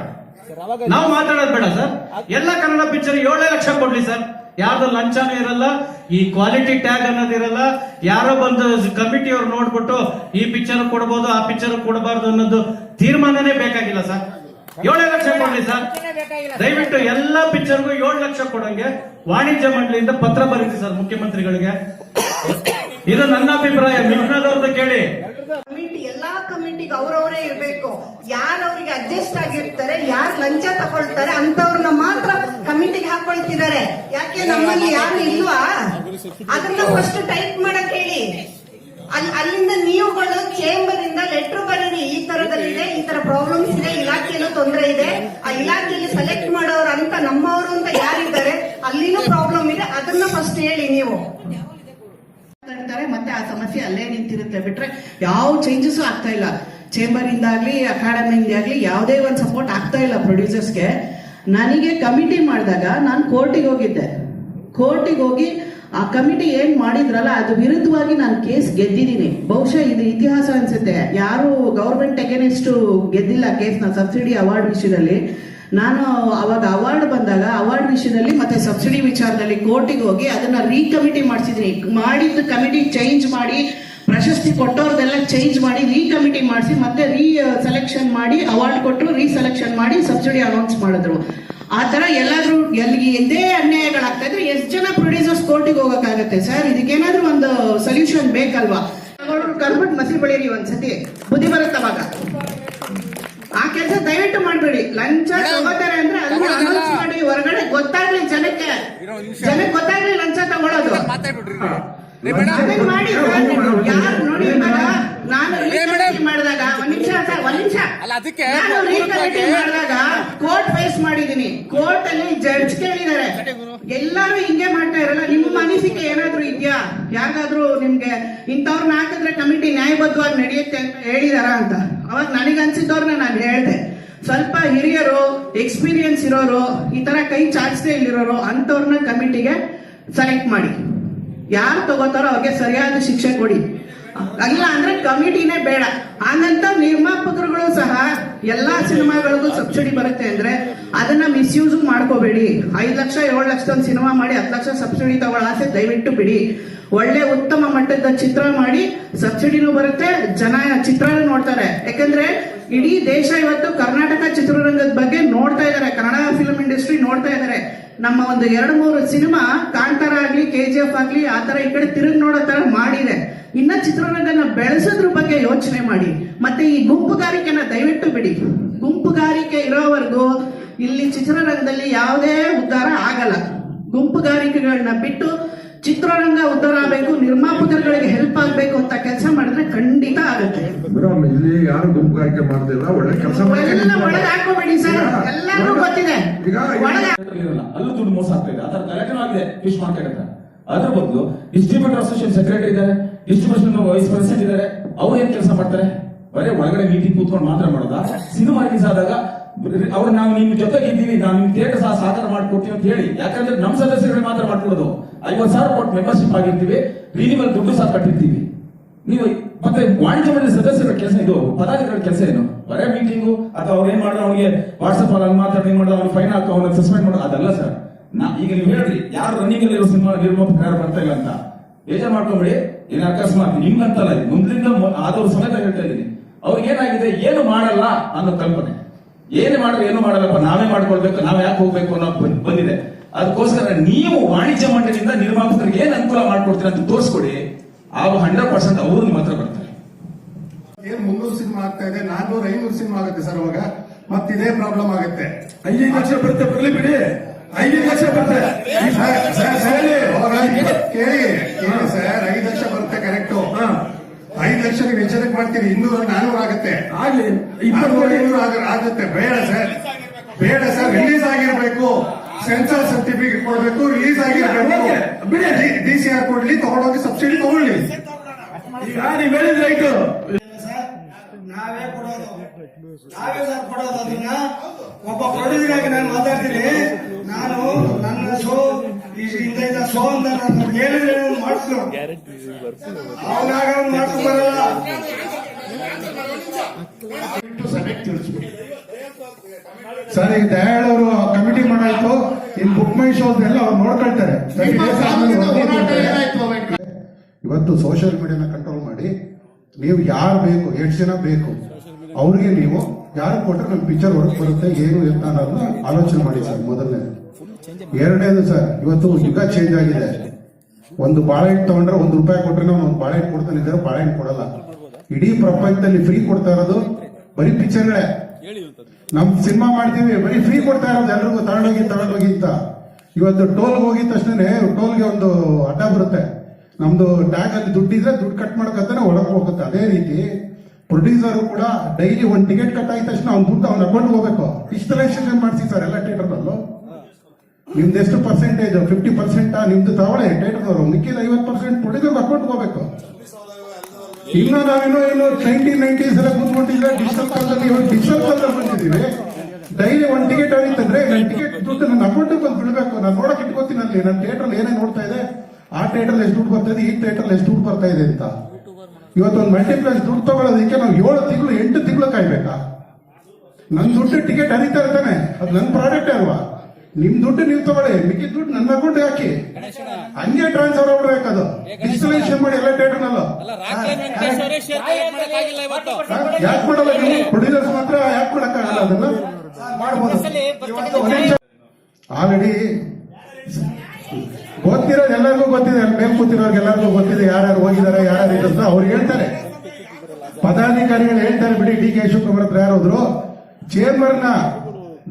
ನಾವು ಮಾತಾಡೋದ್ ಬೇಡ ಸರ್. ಎಲ್ಲ ಕನ್ನಡ ಪಿಕ್ಚರ್ ಏಳೇ ಲಕ್ಷ ಕೊಡ್ಲಿ ಸರ್. ಯಾವ್ದು ಲಂಚನೂ ಇರಲ್ಲ, ಈ ಕ್ವಾಲಿಟಿ ಟ್ಯಾಗ್ ಅನ್ನೋದಿರಲ್ಲ ಯಾರೋ ಬಂದು ಕಮಿಟಿ ಅವ್ರು ನೋಡ್ಬಿಟ್ಟು ಈ ಪಿಕ್ಚರ್ ಕೊಡ್ಬೋದು, ಆ ಪಿಕ್ಚರ್ ಕೊಡಬಾರ್ದು ಅನ್ನೋದು ತೀರ್ಮಾನನೇ ಬೇಕಾಗಿಲ್ಲ ಸರ್. ಏಳೇ ಲಕ್ಷ ಕೊಡ್ಲಿ ಸರ್. ದಯವಿಟ್ಟು ಎಲ್ಲ ಪಿಕ್ಚರ್ಗೂ ಏಳು ಲಕ್ಷ ಕೊಡಂಗೆ ವಾಣಿಜ್ಯ ಮಂಡಳಿಯಿಂದ ಪತ್ರ ಬರೀತಿ ಸರ್ ಮುಖ್ಯಮಂತ್ರಿಗಳಿಗೆ. ಇದು ನನ್ನ ಅಭಿಪ್ರಾಯ ಮಿಗ್ನದವ್ರದ್ದು ಕೇಳಿ. ಕಮಿಟಿ ಎಲ್ಲಾ ಕಮಿಟಿಗೆ ಅವ್ರವರೇ ಇರ್ಬೇಕು. ಯಾರು ಅವ್ರಿಗೆ ಅಡ್ಜಸ್ಟ್ ಆಗಿರ್ತಾರೆ, ಯಾರು ಲಂಚ ತಗೊಳ್ತಾರೆ ಅಂತವ್ರನ್ನ ಮಾತ್ರ ಕಮಿಟಿಗೆ ಹಾಕೊಳ್ತಿದ್ದಾರೆ. ಯಾಕೆ ನಮ್ಮಲ್ಲಿ ಯಾರು ಇಲ್ವಾ? ಅದನ್ನ ಫಸ್ಟ್ ಟೈಪ್ ಮಾಡಕ್ ಹೇಳಿ. ಅಲ್ಲಿ ಅಲ್ಲಿಂದ ನೀವುಗಳು ಚೇಂಬರ್ ಇಂದ ಲೆಟರ್ ಬರೀರಿ. ಈ ತರದಲ್ಲಿದೆ, ಈ ತರ ಪ್ರಾಬ್ಲಮ್ಸ್ ಇದೆ, ಇಲಾಖೆಯಲ್ಲೂ ತೊಂದರೆ ಇದೆ. ಆ ಇಲಾಖೆಯಲ್ಲಿ ಸೆಲೆಕ್ಟ್ ಮಾಡೋರು ಅಂತ ನಮ್ಮವರು ಅಂತ ಯಾರಿದ್ದಾರೆ? ಅಲ್ಲಿನೂ ಪ್ರಾಬ್ಲಮ್ ಇದೆ. ಅದನ್ನ ಫಸ್ಟ್ ಹೇಳಿ ನೀವು. ಮತ್ತೆ ಆ ಸಮಸ್ಯೆ ಅಲ್ಲೇ ನಿಂತಿರುತ್ತೆ. ಬಿಟ್ರೆ ಯಾವ ಚೇಂಜಸ್ ಆಗ್ತಾ ಇಲ್ಲ. ಚೇಂಬರ್ ಇಂದಾಗ್ಲಿ ಆಗ್ಲಿ ಯಾವುದೇ ಒಂದು ಸಪೋರ್ಟ್ ಆಗ್ತಾ ಇಲ್ಲ ಪ್ರೊಡ್ಯೂಸರ್ಸ್ಗೆ ನನಗೆ ಕಮಿಟಿ ಮಾಡಿದಾಗ ನಾನು ಕೋರ್ಟಿಗೆ ಹೋಗಿದ್ದೆ. ಕೋರ್ಟಿಗೆ ಹೋಗಿ ಆ ಕಮಿಟಿ ಏನ್ ಮಾಡಿದ್ರಲ್ಲ, ಅದು ವಿರುದ್ಧವಾಗಿ ನಾನು ಕೇಸ್ ಗೆದ್ದಿದ್ದೀನಿ. ಬಹುಶಃ ಇದು ಇತಿಹಾಸ ಅನ್ಸುತ್ತೆ. ಯಾರು ಗೌರ್ಮೆಂಟ್ ಅಗೇನೆಸ್ಟ್ ಗೆದ್ದಿಲ್ಲ ಕೇಸ್ನ ಸಬ್ಸಿಡಿ ಅವಾರ್ಡ್ ವಿಷಯದಲ್ಲಿ ನಾನು ಅವಾಗ ಅವಾರ್ಡ್ ಬಂದಾಗ ಅವಾರ್ಡ್ ವಿಷಯದಲ್ಲಿ ಮತ್ತೆ ಸಬ್ಸಿಡಿ ವಿಚಾರದಲ್ಲಿ ಕೋರ್ಟಿಗೆ ಹೋಗಿ ಅದನ್ನ ರೀಕಮಿಟಿ ಮಾಡಿಸಿದ್ರಿ ಮಾಡಿದ್ದು ಕಮಿಟಿ ಚೇಂಜ್ ಮಾಡಿ ಪ್ರಶಸ್ತಿ ಕೊಟ್ಟವ್ರದೆಲ್ಲ ಚೇಂಜ್ ಮಾಡಿ ರೀ ಕಮಿಟಿ ಮಾಡಿಸಿ ಮತ್ತೆ ರೀ ಸೆಲೆಕ್ಷನ್ ಮಾಡಿ ಅವಾರ್ಡ್ ಕೊಟ್ಟರು ರೀ ಸೆಲೆಕ್ಷನ್ ಮಾಡಿ ಸಬ್ಸಿಡಿ ಅನೌನ್ಸ್ ಮಾಡಿದ್ರು. ಆ ತರ ಎಲ್ಲಾದ್ರೂ ಎಲ್ಲಿ ಎಂದೇ ಅನ್ಯಾಯಗಳಾಗ್ತಾ ಇದ್ರೆ ಎಷ್ಟು ಜನ ಪ್ರೊಡ್ಯೂಸರ್ಸ್ ಕೋರ್ಟಿಗೆ ಹೋಗೋಕ್ಕಾಗತ್ತೆ? ಸರ್ ಇದಕ್ಕೇನಾದ್ರೂ ಒಂದು ಸೊಲ್ಯೂಷನ್ ಬೇಕಲ್ವಾ? ಕರ್ಬಿಟ್ಟು ಮಸಿ ಬೆಳೀರಿ ಒಂದ್ಸತಿ. ಬುದ್ಧಿ ಬರುತ್ತವಾಗ ಆ ಕೆಲಸ ದಯವಿಟ್ಟು ಮಾಡಬೇಡಿ. ಲಂಚ ತಗೋತಾರೆ ಅಂದ್ರೆ ಅದನ್ನ ಅನೌನ್ಸ್ ಮಾಡಿ ಹೊರಗಡೆ ಗೊತ್ತಾಗ್ಲಿ ಜನಕ್ಕೆ. ಜನಕ್ಕೆ ಗೊತ್ತಾಗ್ಲಿ ಲಂಚ ತಗೊಳ್ಳೋದು ನಾನು ಮಾಡಿದಾಗ ಕೋರ್ಟ್ ಫೇಸ್ ಮಾಡಿದೀನಿ ಕೋರ್ಟ್ ಅಲ್ಲಿ ಜಡ್ಜ್ ಕೇಳಿದ್ದಾರೆ. ಎಲ್ಲರೂ ಹಿಂಗೆ ಮಾಡ್ತಾ ಇರಲ್ಲ. ನಿಮ್ಮ ಅನಿಸಿಕೆ ಏನಾದ್ರೂ ಇದ್ಯಾ? ಯಾಕಾದ್ರೂ ನಿಮ್ಗೆ ಇಂಥವ್ರನ್ನ ಹಾಕಿದ್ರೆ ಕಮಿಟಿ ನ್ಯಾಯಬದ್ಧವಾಗಿ ನಡೆಯುತ್ತೆ ಅಂತ ಹೇಳಿದಾರ ಅಂತ? ಅವಾಗ ನನಗೆ ಅನ್ಸಿದ್ದವ್ರನ್ನ ನಾನು ಹೇಳ್ದೆ. ಸ್ವಲ್ಪ ಹಿರಿಯರು ಎಕ್ಸ್ಪೀರಿಯನ್ಸ್ ಇರೋರು ಈ ತರ ಕೈ ಚಾಚದೇ ಇಲ್ಲಿರೋರು ಅಂತವ್ರನ್ನ ಕಮಿಟಿಗೆ ಸೆಲೆಕ್ಟ್ ಮಾಡಿ. ಯಾರು ತಗೋತಾರೋ ಅವ್ರಿಗೆ ಸರಿಯಾದ ಶಿಕ್ಷೆ ಕೊಡಿ. ಇಲ್ಲ ಅಂದ್ರೆ ಕಮಿಟಿನೇ ಬೇಡ. ಹಾಗಂತ ನಿರ್ಮಾಪಕರುಗಳು ಸಹ ಎಲ್ಲಾ ಸಿನಿಮಾಗಳಿಗೂ ಸಬ್ಸಿಡಿ ಬರುತ್ತೆ ಅಂದ್ರೆ ಅದನ್ನ ಮಿಸ್ಯೂಸ್ ಮಾಡ್ಕೋಬೇಡಿ. ಐದ್ ಲಕ್ಷ, ಏಳು ಲಕ್ಷದ ಸಿನಿಮಾ ಮಾಡಿ, ಹತ್ತು ಲಕ್ಷ ಸಬ್ಸಿಡಿ ತಗೊಳ್ಳೋ ಆಸೆ ದಯವಿಟ್ಟು ಬಿಡಿ. ಒಳ್ಳೆ ಉತ್ತಮ ಮಟ್ಟದ ಚಿತ್ರ ಮಾಡಿ ಸಬ್ಸಿಡಿನೂ ಬರುತ್ತೆ, ಜನ ಚಿತ್ರನೂ ನೋಡ್ತಾರೆ. ಯಾಕಂದ್ರೆ ಇಡೀ ದೇಶ ಇವತ್ತು ಕರ್ನಾಟಕ ಚಿತ್ರರಂಗದ ಬಗ್ಗೆ ನೋಡ್ತಾ ಇದ್ದಾರೆ. ಕನ್ನಡ ಫಿಲ್ಮ್ ಇಂಡಸ್ಟ್ರಿ ನೋಡ್ತಾ ಇದ್ದಾರೆ. ನಮ್ಮ ಒಂದು ಎರಡು ಮೂರು ಸಿನಿಮಾ ಕಾಂತಾರ ಆಗ್ಲಿ ಕೆ ಜಿ ಎಫ್ ಆಗ್ಲಿ, ಆ ಈ ಕಡೆ ತಿರುಗಿ ನೋಡೋ ತರ ಮಾಡಿದೆ. ಇನ್ನ ಚಿತ್ರರಂಗನ ಬೆಳೆಸೋದ್ರ ಬಗ್ಗೆ ಯೋಚನೆ ಮಾಡಿ. ಮತ್ತೆ ಈ ಗುಂಪುಗಾರಿಕೆನ ದಯವಿಟ್ಟು ಬಿಡಿ. ಗುಂಪುಗಾರಿಕೆ ಇರೋವರೆಗೂ ಇಲ್ಲಿ ಚಿತ್ರರಂಗದಲ್ಲಿ ಯಾವುದೇ ಉದ್ಧಾರ ಆಗಲ್ಲ. ಗುಂಪುಗಾರಿಕೆಗಳನ್ನ ಬಿಟ್ಟು ಚಿತ್ರರಂಗ ಉದ್ಧಾರ ಆಗಬೇಕು ನಿರ್ಮಾಪಕರುಗಳಿಗೆ ಹೆಲ್ಪ್ ಆಗಬೇಕು ಅಂತ ಕೆಲಸ ಮಾಡಿದ್ರೆ ಖಂಡಿತ ಆಗುತ್ತೆ. ಇಲ್ಲಿ ಯಾರು ಗುಂಪುಗಾರಿಕೆ ಮಾಡ್ತಿಲ್ಲ ಒಳ್ಳೆ ಕೆಲಸ ಒಳಗೆ ಹಾಕೋಬೇಡಿ ಸರ್. ಗೊತ್ತಿದೆ. ಅಲ್ಲೂ ದುಡ್ಡು ಮೋಸ ಆಗ್ತಾ ಇದೆ. ಆಗಿದೆ ಫಿಶ್ ಮಾರ್ಕೆಟ್ ಅಂತ ಅದ್ರ ಬದಲು ಡಿಸ್ಟ್ರಿಬ್ಯೂಟರ್ ಅಸೋಸಿಯೇಷನ್ ಸೆಕ್ರೆಟರಿ ಇದ್ದಾರೆ. ಡಿಸ್ಟ್ರಿಬ್ಯೂಷನ್ ವೈಸ್ ಪ್ರೆಸಿಡೆಂಟ್ ಇದ್ದಾರೆ ಅವ್ರು ಏನ್ ಕೆಲಸ ಮಾಡ್ತಾರೆ? ಬರೀ ಒಳಗಡೆ ಮೀಟಿಂಗ್ ಕೂತ್ಕೊಂಡು ಮಾತ್ರ ಮಾಡೋದಾ? ಸಿನಿಮಾ ರಿಲೀಸ್ ಆದಾಗ ಅವ್ರು, ನಾವು ನಿಮ್ ಜೊತೆಗಿದ್ದೀವಿ ನಾವು ನಿಮ್ ಥಿಯೇಟರ್ ಸಹ ಸಹಕಾರ ಮಾಡ್ಕೊಡ್ತೀವಿ ಅಂತ ಹೇಳಿ. ಯಾಕಂದ್ರೆ ನಮ್ಮ ಸದಸ್ಯರುಗಳು ಮಾತ್ರ ಮಾಡ್ಕೊಡೋದು. ಐವತ್ತು ಸಾವಿರ ಕೊಟ್ಟು ಮೆಂಬರ್ಶಿಪ್ ಆಗಿರ್ತೀವಿ ರಿನಿವಲ್ ದುಡ್ಡು ಸಹ ಕಟ್ಟಿರ್ತೀವಿ. ನೀವು ಮತ್ತೆ ವಾಣಿಜ್ಯ ಮಂಡಳಿ ಸದಸ್ಯರ ಕೆಲಸ ಇದು, ಪದಾಧಿಕಾರಿಗಳ ಕೆಲಸ ಏನು? ಬರೇ ಮೀಟಿಂಗು ಅಥವಾ ಅವ್ರು ಏನ್ ಮಾಡಿದ್ರೆ ಅವನಿಗೆ ವಾಟ್ಸಪ್ ಅಲ್ಲಿ ಮಾತಾಡಿ ಮಾಡಿದ್ರೆ ಅವ್ನಿಗೆ ಫೈನ್ ಹಾಕೋ ಅವ್ನ ಸಸ್ಪೆಂಡ್ ಮಾಡೋದು ಅದಲ್ಲ ಸರ್ ನಾ, ಈಗ ನೀವು ಹೇಳ್ರಿ, ಯಾರು ರನ್ನಿಂಗ್ ಅಲ್ಲಿ ಇರೋ ಸಿನಿಮಾ ನಿರ್ಮಾಪಕ ಯಾರು ಬರ್ತಾ ಇಲ್ಲ ಅಂತ. ಬೇಜಾರು ಮಾಡ್ಕೊಂಬಿಡಿ. ಏನ್ ಅಕಸ್ಮಾತ್ ನಿಮ್ಗಂತಲ್ಲ ಮುಂದಿನ ಆದವ್ರ ಸಮೇತ ಹೇಳ್ತಾ ಇದ್ದೀನಿ. ಅವ್ರಿಗೆ ಏನಾಗಿದೆ ಏನು ಮಾಡಲ್ಲ ಅನ್ನೋ ಕಲ್ಪನೆ. ಏನು ಮಾಡಲ್ಲ ಏನು ಮಾಡಲ್ಲಪ್ಪ ನಾವೇ ಮಾಡ್ಕೊಳ್ಬೇಕು ನಾವ್ ಯಾಕೆ ಹೋಗ್ಬೇಕು ಅನ್ನೋ ಬಂದ್- ಬಂದಿದೆ. ಅದಕ್ಕೋಸ್ಕರ ನೀವು ವಾಣಿಜ್ಯ ಮಂಡಳಿಯಿಂದ ನಿರ್ಮಾಪಕರಿಗೆ ಏನ್ ಅನುಕೂಲ ಮಾಡ್ಕೊಡ್ತೀರ ಅಂತ ತೋರಿಸ್ಕೊಡಿ. ಆಗ ಹಂಡ್ರೆಡ್ ಪರ್ಸೆಂಟ್ ಅವರು ನಿಮ್ಮ ಹತ್ರ ಬರ್ತಾರೆ. ಏನ್ ಮುನ್ನೂರು ಸಿನಿಮಾ ಆಗ್ತಾ ಇದೆ? ನಾನ್ನೂರ ಐನೂರು ಸಿನಿಮಾ ಆಗುತ್ತೆ ಸರ್ ಅವಾಗ. ಮತ್ತೆ ಇದೇ ಪ್ರಾಬ್ಲಮ್ ಆಗುತ್ತೆ. ಐದೈದು ಲಕ್ಷ ಬರುತ್ತೆ ಬರ್ಲಿ ಬಿಡಿ. ಐದೈದು ಲಕ್ಷ ಬರುತ್ತೆ. ಸರ್, ಸರ್, ಸರ್, ಅವಾಗ ಕೇಳಿ ಕೇಳಿ ಸರ್ ಐದು ಲಕ್ಷ ಬರುತ್ತೆ ಕರೆಕ್ಟ್ ನೀವು ಎಚ್ಚರಿಕೆ ಮಾಡ್ತೀರಿ ಇನ್ನೂರ ನಾನೂರು ಆಗುತ್ತೆ. ಆಗ್ಲಿ ಇಪ್ಪತ್ತು ಆಗುತ್ತೆ. ಬೇಡ ಸರ್. ಬೇಡ ಸರ್ ರಿಲೀಸ್ ಆಗಿರ್ಬೇಕು. ಸೆನ್ಸಾರ್ ಸರ್ಟಿಫಿಕೇಟ್ ಕೊಡ್ಬೇಕು ರಿಲೀಸ್ ಆಗಿರ್ಬೇಕು. ಡಿ ಸಿ ಆರ್ ಕೊಡ್ಲಿ ತಗೊಂಡೋಗಿ ಸಬ್ಸಿಡಿ ತಗೊಳ್ಳಿ. ಈಗ ನೀವು ಹೇಳಿದ್ರೆ ರೈಟು. ನಾವೇ ಕೊಡೋದು. ನಾವೇ ಸರ್ ಕೊಡೋದು ಅದನ್ನ. ಒಬ್ಬ ಪ್ರೊಡ್ಯೂಸರ್ ಆಗಿ ನಾನು ಮಾತಾಡ್ತೀನಿ. ನಾನು ನನ್ನ ಶೋ ಇಂದ ಶೋ ಅಂತ ನಾನು ಹೇಳಿದ್ರೆ ಮಾಡಿಸ್ಲು ಅವನಾಗ ಅವ್ನು ಮಾಡ್ಕೊಂಡ್ ಬರಲ್ಲ ಸಭೆಗೆ ತಿಳಿಸ್ಬಿಡಿ ಸರ್ ಈಗ ದಯಾಳ್ ಅವರು ಕಮಿಟಿ ಮಾಡಾಯ್ತು ಈ ಬುಕ್ ಮೈ ಶೋ ಎಲ್ಲ ಅವ್ರು ನೋಡ್ಕೊಳ್ತಾರೆ? ಇವತ್ತು ಸೋಷಿಯಲ್ ಮೀಡಿಯಾನ ಕಂಟ್ರೋಲ್ ಮಾಡಿ ನೀವು ಯಾರು ಬೇಕು ಎಷ್ಟು ಜನ ಬೇಕು ಅವ್ರಿಗೆ ನೀವು ಯಾರು ಕೊಟ್ಟರೆ ನಮ್ಮ ಪಿಕ್ಚರ್ ಹೊರಗೆ ಬರುತ್ತೆ ಏನು ಎಂತ ಅನ್ನೋದನ್ನ ಆಲೋಚನೆ ಮಾಡಿ ಸರ್ ಮೊದಲನೇ. ಎರಡನೇದು ಸರ್ ಇವತ್ತು ಯುಗ ಚೇಂಜ್ ಆಗಿದೆ. ಒಂದು ಬಾಳೆಹಣ್ಣು ತಗೊಂಡ್ರೆ ಒಂದು ರೂಪಾಯಿ ಕೊಟ್ಟರೆ ನಾವು ಒಂದು ಬಾಳೆಹಣ್ಣು ಕೊಡ್ತಾನೆ ಇದ್ದಾರೆ ಬಾಳೆಹಣ್ಣು ಕೊಡಲ್ಲ. ಇಡೀ ಪ್ರಪಂಚದಲ್ಲಿ ಫ್ರೀ ಕೊಡ್ತಾ ಇರೋದು ಬರೀ ಪಿಕ್ಚರ್ಗಳೇ ನಮ್ ಸಿನಿಮಾ ಮಾಡ್ತೀವಿ ಬರೀ ಫ್ರೀ ಕೊಡ್ತಾ ಇರೋದು ಎಲ್ರಿಗೂ ತಗೊಂಡೋಗಿ ತಗೊಂಡೋಗಿ ಅಂತ. ಇವತ್ತು ಟೋಲ್ ಹೋಗಿದ ತಕ್ಷಣ ಟೋಲ್ಗೆ ಒಂದು ಅಡ್ಡ ಬರುತ್ತೆ. ನಮ್ದು ಟ್ಯಾಗ್ ಅಲ್ಲಿ ದುಡ್ಡಿದ್ರೆ ದುಡ್ಡು ಕಟ್ ಮಾಡ್ಕೊತಾನೆ ಒಳಗೆ ಹೋಗುತ್ತೆ ಅದೇ ರೀತಿ ಪ್ರೊಡ್ಯೂಸರ್ ಕೂಡ ಡೈಲಿ ಒಂದು ಟಿಕೆಟ್ ಕಟ್ ಆಗಿದ ತಕ್ಷಣ ಅವ್ನ ದುಡ್ಡು ಅವ್ನ ಅಕೌಂಟ್ ಹೋಗ್ಬೇಕು. ಇನ್ಸ್ಟಾಲೇಷನ್ ಮಾಡ್ತೀವಿ ಸರ್ ಎಲ್ಲ ಥಿಯೇಟರ್ನಲ್ಲೂ ನಿಮ್ದು ಎಷ್ಟು ಪರ್ಸೆಂಟೇಜ್ ಫಿಫ್ಟಿ ಪರ್ಸೆಂಟ್ ನಿಮ್ದು ತಗೊಳ್ಳಿ ಥಿಯೇಟರ್ನವರು ಮಿಕ್ಕಿದ ಐವತ್ತು ಪರ್ಸೆಂಟ್ ಪ್ರೊಡ್ಯೂಸರ್ ಅಕೌಂಟ್ ಹೋಗ್ಬೇಕು. ಇನ್ನು ನಾವೇನೋ ಏನು ನೈನ್ಟೀನ್ ನೈನ್ಟೀಸ್ ಎಲ್ಲ ಕೂತ್ಕೊಂಡಿದ್ರೆ ಡಿಜಿಟಲ್ ಕಾಲದಲ್ಲಿ ಇವಾಗ ಡಿಜಿಟಲ್ ಕಾಲದಲ್ಲಿ ಬಂದಿದ್ದೀವಿ. ಡೈಲಿ ಒಂದು ಟಿಕೆಟ್ ಆಗಿತ್ತಂದ್ರೆ ನನ್ನ ಟಿಕೆಟ್ ದುಡ್ಡು ನನ್ನ ಅಕೌಂಟಿಗೆ ಬಂದು ಬಿಡಬೇಕು. ನಾನು ನೋಡಕ್ ಇಟ್ಕೋತೀನಿ ಅಲ್ಲಿ. ನನ್ನ ಥಿಯೇಟರ್ ಏನೇ ನೋಡ್ತಾ ಇದೆ? ಆ ಥಿಯೇಟರ್ ಎಷ್ಟು ದುಡ್ಡು ಬರ್ತಾ ಇದೆ? ಈ ಥಿಯೇಟರ್ ಎಷ್ಟು ದುಡ್ಡು ಬರ್ತಾ ಇದೆ ಅಂತ. ಇವತ್ತು ಒಂದು ಮಲ್ಟಿಪ್ಲೆಕ್ಸ್ ದುಡ್ಡು ತಗೊಳ್ಳೋದಕ್ಕೆ ನಾವು ಏಳು ತಿಂಗಳು, ಎಂಟು ತಿಂಗಳು ಕಾಯ್ಬೇಕಾ? ನನ್ನ ದುಡ್ಡು ಟಿಕೆಟ್ ಹರಿತಾ ಇರ್ತಾನೆ. ಅದು ನನ್ನ ಪ್ರಾಡಕ್ಟ್ ಅಲ್ವಾ? ನಿಮ್ ದುಡ್ಡು ನೀವು ತಗೊಳ್ಳಿ ಮಿಕ್ಕಿದ ದುಡ್ಡು ನನ್ನ ಅಕೌಂಟ್ ಹಾಕಿ. ಹಂಗೆ ಟ್ರಾನ್ಸ್ಫರ್ ಆಗ್ಬಿಡ್ಬೇಕದು ಡಿಜಿಟಲೈಸೇಷನ್ ಮಾಡಿ ಎಲ್ಲ ಥಿಯೇಟರ್ನಲ್ಲೂ ಯಾಕೆ ಮಾಡಲ್ಲ ನೀವು? ಪ್ರೊಡ್ಯೂಸರ್ಸ್ ಮಾತ್ರ ಯಾಕೆ ಮಾಡಕ್ಕಾಗಲ್ಲ ಅದನ್ನ? ಮಾಡ್ಬೋದು. ಆಲ್ರೆಡಿ ಗೊತ್ತಿರೋದು ಎಲ್ಲರಿಗೂ ಗೊತ್ತಿದೆ ಮೇಲ್ ಕೂತಿರೋರ್ಗೆ ಎಲ್ಲರಿಗೂ ಗೊತ್ತಿದೆ ಯಾರ್ಯಾರು ಹೋಗಿದ್ದಾರೆ ಯಾರ್ಯಾರು ಅಂತ ಅವ್ರು ಹೇಳ್ತಾರೆ. ಪದಾಧಿಕಾರಿಗಳು ಹೇಳ್ತಾರೆ ಬಿಡಿ ಡಿ ಕೆ ಶಿವಕುಮಾರ್ ಹತ್ರ ಯಾರು ಹೋದ್ರು ಚೇಂಬರ್ನ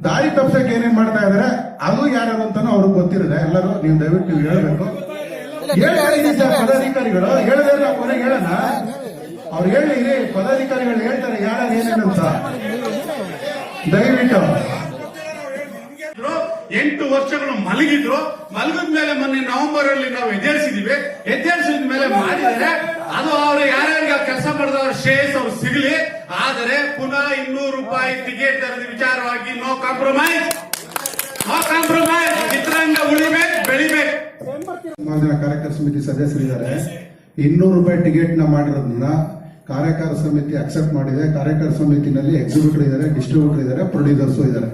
ದಾರಿ ತಪ್ಸಕ್ಕೆ ಏನೇನ್ ಮಾಡ್ತಾ ಇದಾರೆ? ಅದು ಯಾರ್ಯಾರು ಅಂತಾನು ಅವ್ರಿಗೆ ಗೊತ್ತಿರಲ್ಲ ಎಲ್ಲರೂ ನೀವು ದಯವಿಟ್ಟು ನೀವು ಹೇಳ್ಬೇಕು ಪದಾಧಿಕಾರಿಗಳು? ಹೇಳಿದ್ರೆ ನಾವು ಕೊನೆಗೆ ಹೇಳೋಣ? ಅವ್ರು ಹೇಳಿ ಪದಾಧಿಕಾರಿಗಳು ಹೇಳ್ತಾರೆ ಯಾರ್ಯಾರು ಅಂತ. ದಯವಿಟ್ಟು. ಎಂಟು ವರ್ಷಗಳು ಮಲಗಿದ್ರು ಮಲಗಿದ ಮೇಲೆ ಮೊನ್ನೆ ನವೆಂಬರ್ ಅಲ್ಲಿ ನಾವು ಎದ್ದೇರಿಸಿದೀವಿ. ಎದ್ದೇರಿಸಿದ ಮೇಲೆ ಮಾಡಿದರೆ ಅದು ಅವರು ಯಾರ್ಯಾರಿಗೆ ಕೆಲಸ ಮಾಡಿದವ್ರ ಶ್ರೇಯಸ್ ಅವ್ರು ಸಿಗಲಿ. ಆದರೆ ಪುನಃ ಇನ್ನೂರು ರೂಪಾಯಿ ಟಿಕೆಟ್ ತರದ ವಿಚಾರವಾಗಿ ನೋ ಕಾಂಪ್ರಮೈಸ್ ಚಿತ್ರರಂಗ ಉಳಿಬೇಕು ಬೆಳಿಬೇಕು ಸುಮಾರು ಜನ ಕಾರ್ಯಕಾರಿ ಸಮಿತಿ ಸದಸ್ಯರಿದ್ದಾರೆ. ಇನ್ನೂರು ರೂಪಾಯಿ ಟಿಕೆಟ್ನ ಮಾಡಿರೋದನ್ನ ಕಾರ್ಯಕಾರ ಸಮಿತಿ ಅಕ್ಸೆಪ್ಟ್ ಮಾಡಿದೆ. ಕಾರ್ಯಕಾರ ಸಮಿತಿನಲ್ಲಿ ಎಕ್ಸಿಕ್ಯೂಟಿವ್ ಇದ್ದಾರೆ ಡಿಸ್ಟ್ರಿಬ್ಯೂಟರ್ ಇದ್ದಾರೆ ಪ್ರೊಡ್ಯೂಸರ್ಸ್ ಇದ್ದಾರೆ.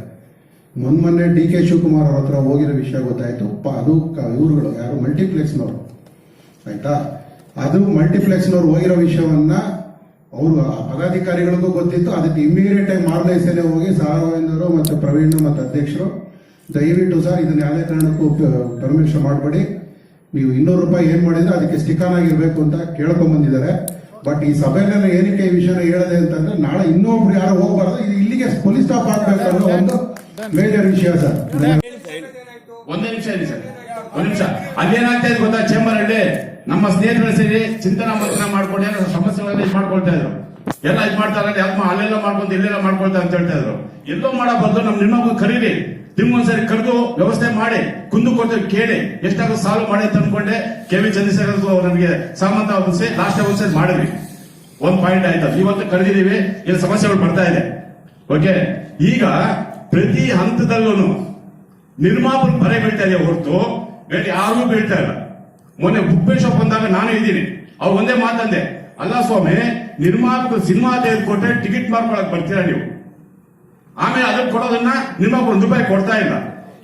ಮೊನ್ನೆ ಡಿ ಕೆ ಶಿವಕುಮಾರ್ ಅವ್ರ ಹತ್ರ ಹೋಗಿರೋ ವಿಷಯ ಗೊತ್ತಾಯ್ತು. ಅದು ಇವರುಗಳು ಯಾರು? ಮಲ್ಟಿಪ್ಲೆಕ್ಸ್ನವರು. ಆಯ್ತಾ? ಅದು ಮಲ್ಟಿಪ್ಲೆಕ್ಸ್ನವ್ರು ಹೋಗಿರೋ ವಿಷಯವನ್ನ ಅವರು ಪದಾಧಿಕಾರಿಗಳಿಗೂ ಗೊತ್ತಿತ್ತು. ಅದಕ್ಕೆ ಇಮಿಡಿಯೇಟ್ ಆಗಿ ಮಾರನೇ ಸೇನೆ ಹೋಗಿ ಸಾರ್ವಜನಿಕರು ಮತ್ತು ಪ್ರವೀಣ್ ಮತ್ತು ಅಧ್ಯಕ್ಷರು ದಯವಿಟ್ಟು ಸರ್, ಇದನ್ನ ಯಾವುದೇ ಕಾರಣಕ್ಕೂ ಮಾಡಬೇಡಿ. ನೀವು ಇನ್ನೂರು ರೂಪಾಯಿ ಏನ್ ಮಾಡಿದ್ರೆ ಅದಕ್ಕೆ ಸ್ಟಿಕಾನ್ ಆಗಿರ್ಬೇಕು ಅಂತ ಕೇಳ್ಕೊಂಡ್ಬಂದಿದ್ದಾರೆ ಬಟ್ ಈ ಸಭೆಯಲ್ಲಿ ಏನಕ್ಕೆ ಈ ವಿಷಯನ ಹೇಳದೆ ಅಂತಂದ್ರೆ, ನಾಳೆ ಇನ್ನೊಬ್ರು ಯಾರು ಹೋಗಬಾರ್ದು ಇಲ್ಲಿಗೆ ಪೊಲೀಸ್ ಸ್ಟಾಪ್ ಆಗ್ಬೇಕು ಅನ್ನೋ ಒಂದು ಮೇಜರ್ ವಿಷಯ ಸರ್. ಒಂದೇ ನಿಮಿಷ ಇರಿ ಸರ್. ಒಂದ್ ನಿಮಿಷ. ಅಲ್ಲೇನಾಗ್ತಾ ಇದೆ ಗೊತ್ತಾ? ಚೇಂಬರ್ ಅಲ್ಲಿ ನಮ್ಮ ಸ್ನೇಹಿತರ ಸೇರಿ ಚಿಂತನಾ ಮಂಥನ ಮಾಡ್ಕೊಂಡು ಏನೋ ಸಮಸ್ಯೆಗಳನ್ನ ಇದು ಮಾಡ್ಕೊಳ್ತಾ ಇದ್ರು. ಎಲ್ಲ ಇದು ಮಾಡ್ತಾರೆ ಅಲ್ಲೆಲ್ಲ ಮಾಡ್ಕೊಂಡು ಇಲ್ಲೆಲ್ಲ ಮಾಡ್ಕೊಳ್ತಾ ಅಂತ ಹೇಳ್ತಾ ಇದ್ರು. ಎಲ್ಲೋ ಮಾಡೋ ಬದಲು ನಮ್ ನಿನ್ನೊಬ್ಬ ಕರೀರಿ. ನಿಮ್ಗೊಂದ್ಸರಿ ಕರೆದು ವ್ಯವಸ್ಥೆ ಮಾಡಿ, ಕುಂದು ಕೊಟ್ಟು ಕೇಳಿ, ಎಷ್ಟಾದ್ರೂ ಸಾಲ್ವ್ ಮಾಡಿ ಅಂತ ಅನ್ಕೊಂಡೆ, ಕೆ ವಿ ಚಂದ್ರಶೇಖರ್ ನನಗೆ ಸಾಮಂತ ಹೊಂದಿಸಿ ಲಾಸ್ಟ್ ಒಂದ್ಸರಿ ಮಾಡಿದ್ವಿ. ಒಂದ್ ಪಾಯಿಂಟ್ ಆಯ್ತು. ಇವತ್ತು ಕರೆದಿದ್ದೀವಿ, ಇಲ್ಲಿ ಸಮಸ್ಯೆಗಳು ಬರ್ತಾ ಇದೆ. ಓಕೆ ಈಗ ಪ್ರತಿ ಹಂತದಲ್ಲೂ ನಿರ್ಮಾಪಕ ಬರೆ ಬೀಳ್ತಾ ಇದೆ ಹೊರತು? ಬೇರೆ ಯಾರಿಗೂ ಬೀಳ್ತಾ ಇಲ್ಲ. ಮೊನ್ನೆ ಬುಕ್ ಶಾಪ್ ಬಂದಾಗ ನಾನು ಇದ್ದೀನಿ. ಅವ್ರು ಒಂದೇ ಮಾತಂದೆ, ಅಲ್ಲ ಸ್ವಾಮಿ ನಿರ್ಮಾಪಕ ಸಿನಿಮಾ ತೆಗೆದುಕೊಟ್ರೆ ಟಿಕೆಟ್ ಮಾರ್ಕೊಳಕ್ ಬರ್ತೀರಾ ನೀವು? ಆಮೇಲೆ ಅದನ್ನ ಕೊಡೋದನ್ನ ನಿಮ್ಮ ಒಂದು ರೂಪಾಯಿ ಕೊಡ್ತಾ ಇಲ್ಲ.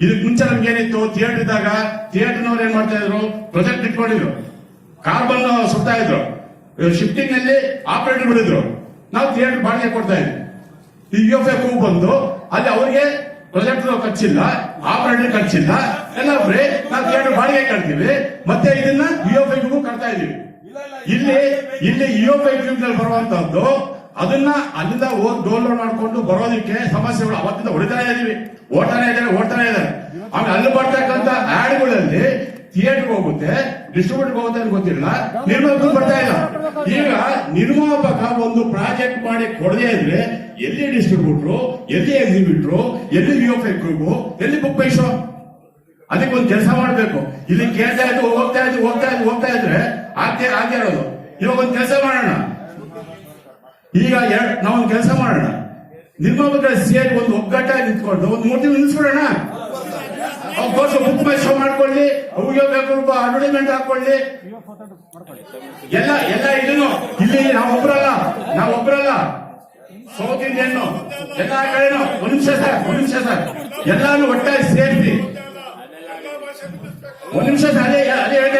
ಇದಕ್ಕೆ ಮುಂಚೆ ನಮ್ಗೆ ಏನಿತ್ತು ಥಿಯೇಟರ್ ಇದ್ದಾಗ ಥಿಯೇಟರ್ನವ್ರು ಏನ್ ಮಾಡ್ತಾ ಇದ್ರು? ಪ್ರೊಜೆಕ್ಟ್ ಇಟ್ಕೊಂಡಿದ್ರು. ಕಾರ್ಬನ್ ಸುತ್ತಾ ಇದ್ರು. ಶಿಫ್ಟಿಂಗ್ನಲ್ಲಿ ಆಪರೇಟರ್ ಬಿಡಿದ್ರು. ನಾವು ಥಿಯೇಟರ್ ಬಾಡಿಗೆ ಕೊಡ್ತಾ ಇದ್ವಿ. ಈ ಯು ಎಫ್ ಎಫ್ ಬಂದು ಅಲ್ಲಿ ಅವ್ರಿಗೆ ಪ್ರೊಜೆಕ್ಟ್ ಖರ್ಚಿಲ್ಲ ಆಪರೇಟರ್ ಖರ್ಚಿಲ್ಲ. ಎಲ್ಲ ಬ್ರೇ ನಾವು ಥಿಯೇಟರ್ ಬಾಡಿಗೆ ಕಟ್ತೀವಿ. ಮತ್ತೆ ಇದನ್ನ ಯು ಎಫ್ ಐ ಕಟ್ತಾ ಇದೀವಿ ಇಲ್ಲಿ ಇಲ್ಲಿ ಯು ಎಫ್ ಐ ಬರುವಂತದ್ದು ಅದನ್ನ ಅಲ್ಲಿಂದ ಹೋಗಿ ಡೌನ್ಲೋಡ್ ಮಾಡ್ಕೊಂಡು ಬರೋದಕ್ಕೆ ಸಮಸ್ಯೆಗಳು ಅವತ್ತಿಂದ ಹೊಡಿತಾನೆ ಇದೀವಿ. ಓಡ್ತಾನೆ ಇದ್ದಾರೆ ಓಡ್ತಾನೆ ಇದ್ದಾರೆ. ಆಮೇಲೆ ಅಲ್ಲಿ ಬರ್ತಕ್ಕಂತ ಆಡ್ಗಳಲ್ಲಿ ಥಿಯೇಟರ್ ಹೋಗುತ್ತೆ ಡಿಸ್ಟ್ರಿಬ್ಯೂಟರ್ ಹೋಗುತ್ತೆ ಅಂತ ಗೊತ್ತಿಲ್ಲ ನಿರ್ಮಾಪಕ ಬರ್ತಾ ಇಲ್ಲ. ಈಗ ನಿರ್ಮಾಪಕ ಒಂದು ಪ್ರಾಜೆಕ್ಟ್ ಮಾಡಿ ಕೊಡದೇ ಇದ್ರೆ ಎಲ್ಲಿ ಡಿಸ್ಟ್ರಿಬ್ಯೂಟ್ರು ಎಲ್ಲಿ ಎಕ್ಸಿಬಿಟ್ರು ಎಲ್ಲಿ ವಿ ಎಫ್ ಎಲ್ಲಿ ಬುಕ್ ಪೈಸೋ ಅದಕ್ಕೆ ಒಂದು ಕೆಲಸ ಮಾಡಬೇಕು. ಇಲ್ಲಿ ಕೇಳ್ತಾ ಇದ್ದು, ಹೋಗ್ತಾ ಇದ್ದು ಹೋಗ್ತಾ ಇದ್ದು, ಹೋಗ್ತಾ ಇದ್ರೆ ಆಗ್ತೇ ಆಗೇ ಇರೋದು. ಇವಾಗ ಒಂದು ಕೆಲಸ ಮಾಡೋಣ. ಈಗ ನಾವೊಂದು ಕೆಲಸ ಮಾಡೋಣ. ನಿರ್ಮಾಪಕರ ಸೇರಿ ಒಂದು ಒಗ್ಗಟ್ಟಾಗಿ ನಿಂತ್ಕೊಂಡು ಒಂದು ಮೂರ್ತಿ ನಿಲ್ಸ್ಬಿಡೋಣ? ಕೋರ್ಸ್ ಬುಕ್ ಮೈ ಶೋ ಮಾಡ್ಕೊಳ್ಳಿ, ಅವ್ರಿಗೆ ಬೇಕು ಅಡ್ವರ್ಟೈಸ್ಮೆಂಟ್ ಹಾಕೊಳ್ಳಿ. ಎಲ್ಲ ಎಲ್ಲ ಇದನ್ನು ಇಲ್ಲಿ ನಾವು ಒಬ್ರಲ್ಲ ನಾವು ಒಬ್ರಲ್ಲ. ಸೌತ್ ಇಂಡಿಯನ್ ಎಲ್ಲ ಕಡೆನು, ಒಂದ್ ನಿಮಿಷ ಸರ್ ಒಂದ್ ನಿಮಿಷ ಸರ್ ಎಲ್ಲಾನು ಒಟ್ಟಾಗಿ ಸೇರಿಸಿ. ಒಂದ್ ನಿಮಿಷ ಅದೇ ಅದೇ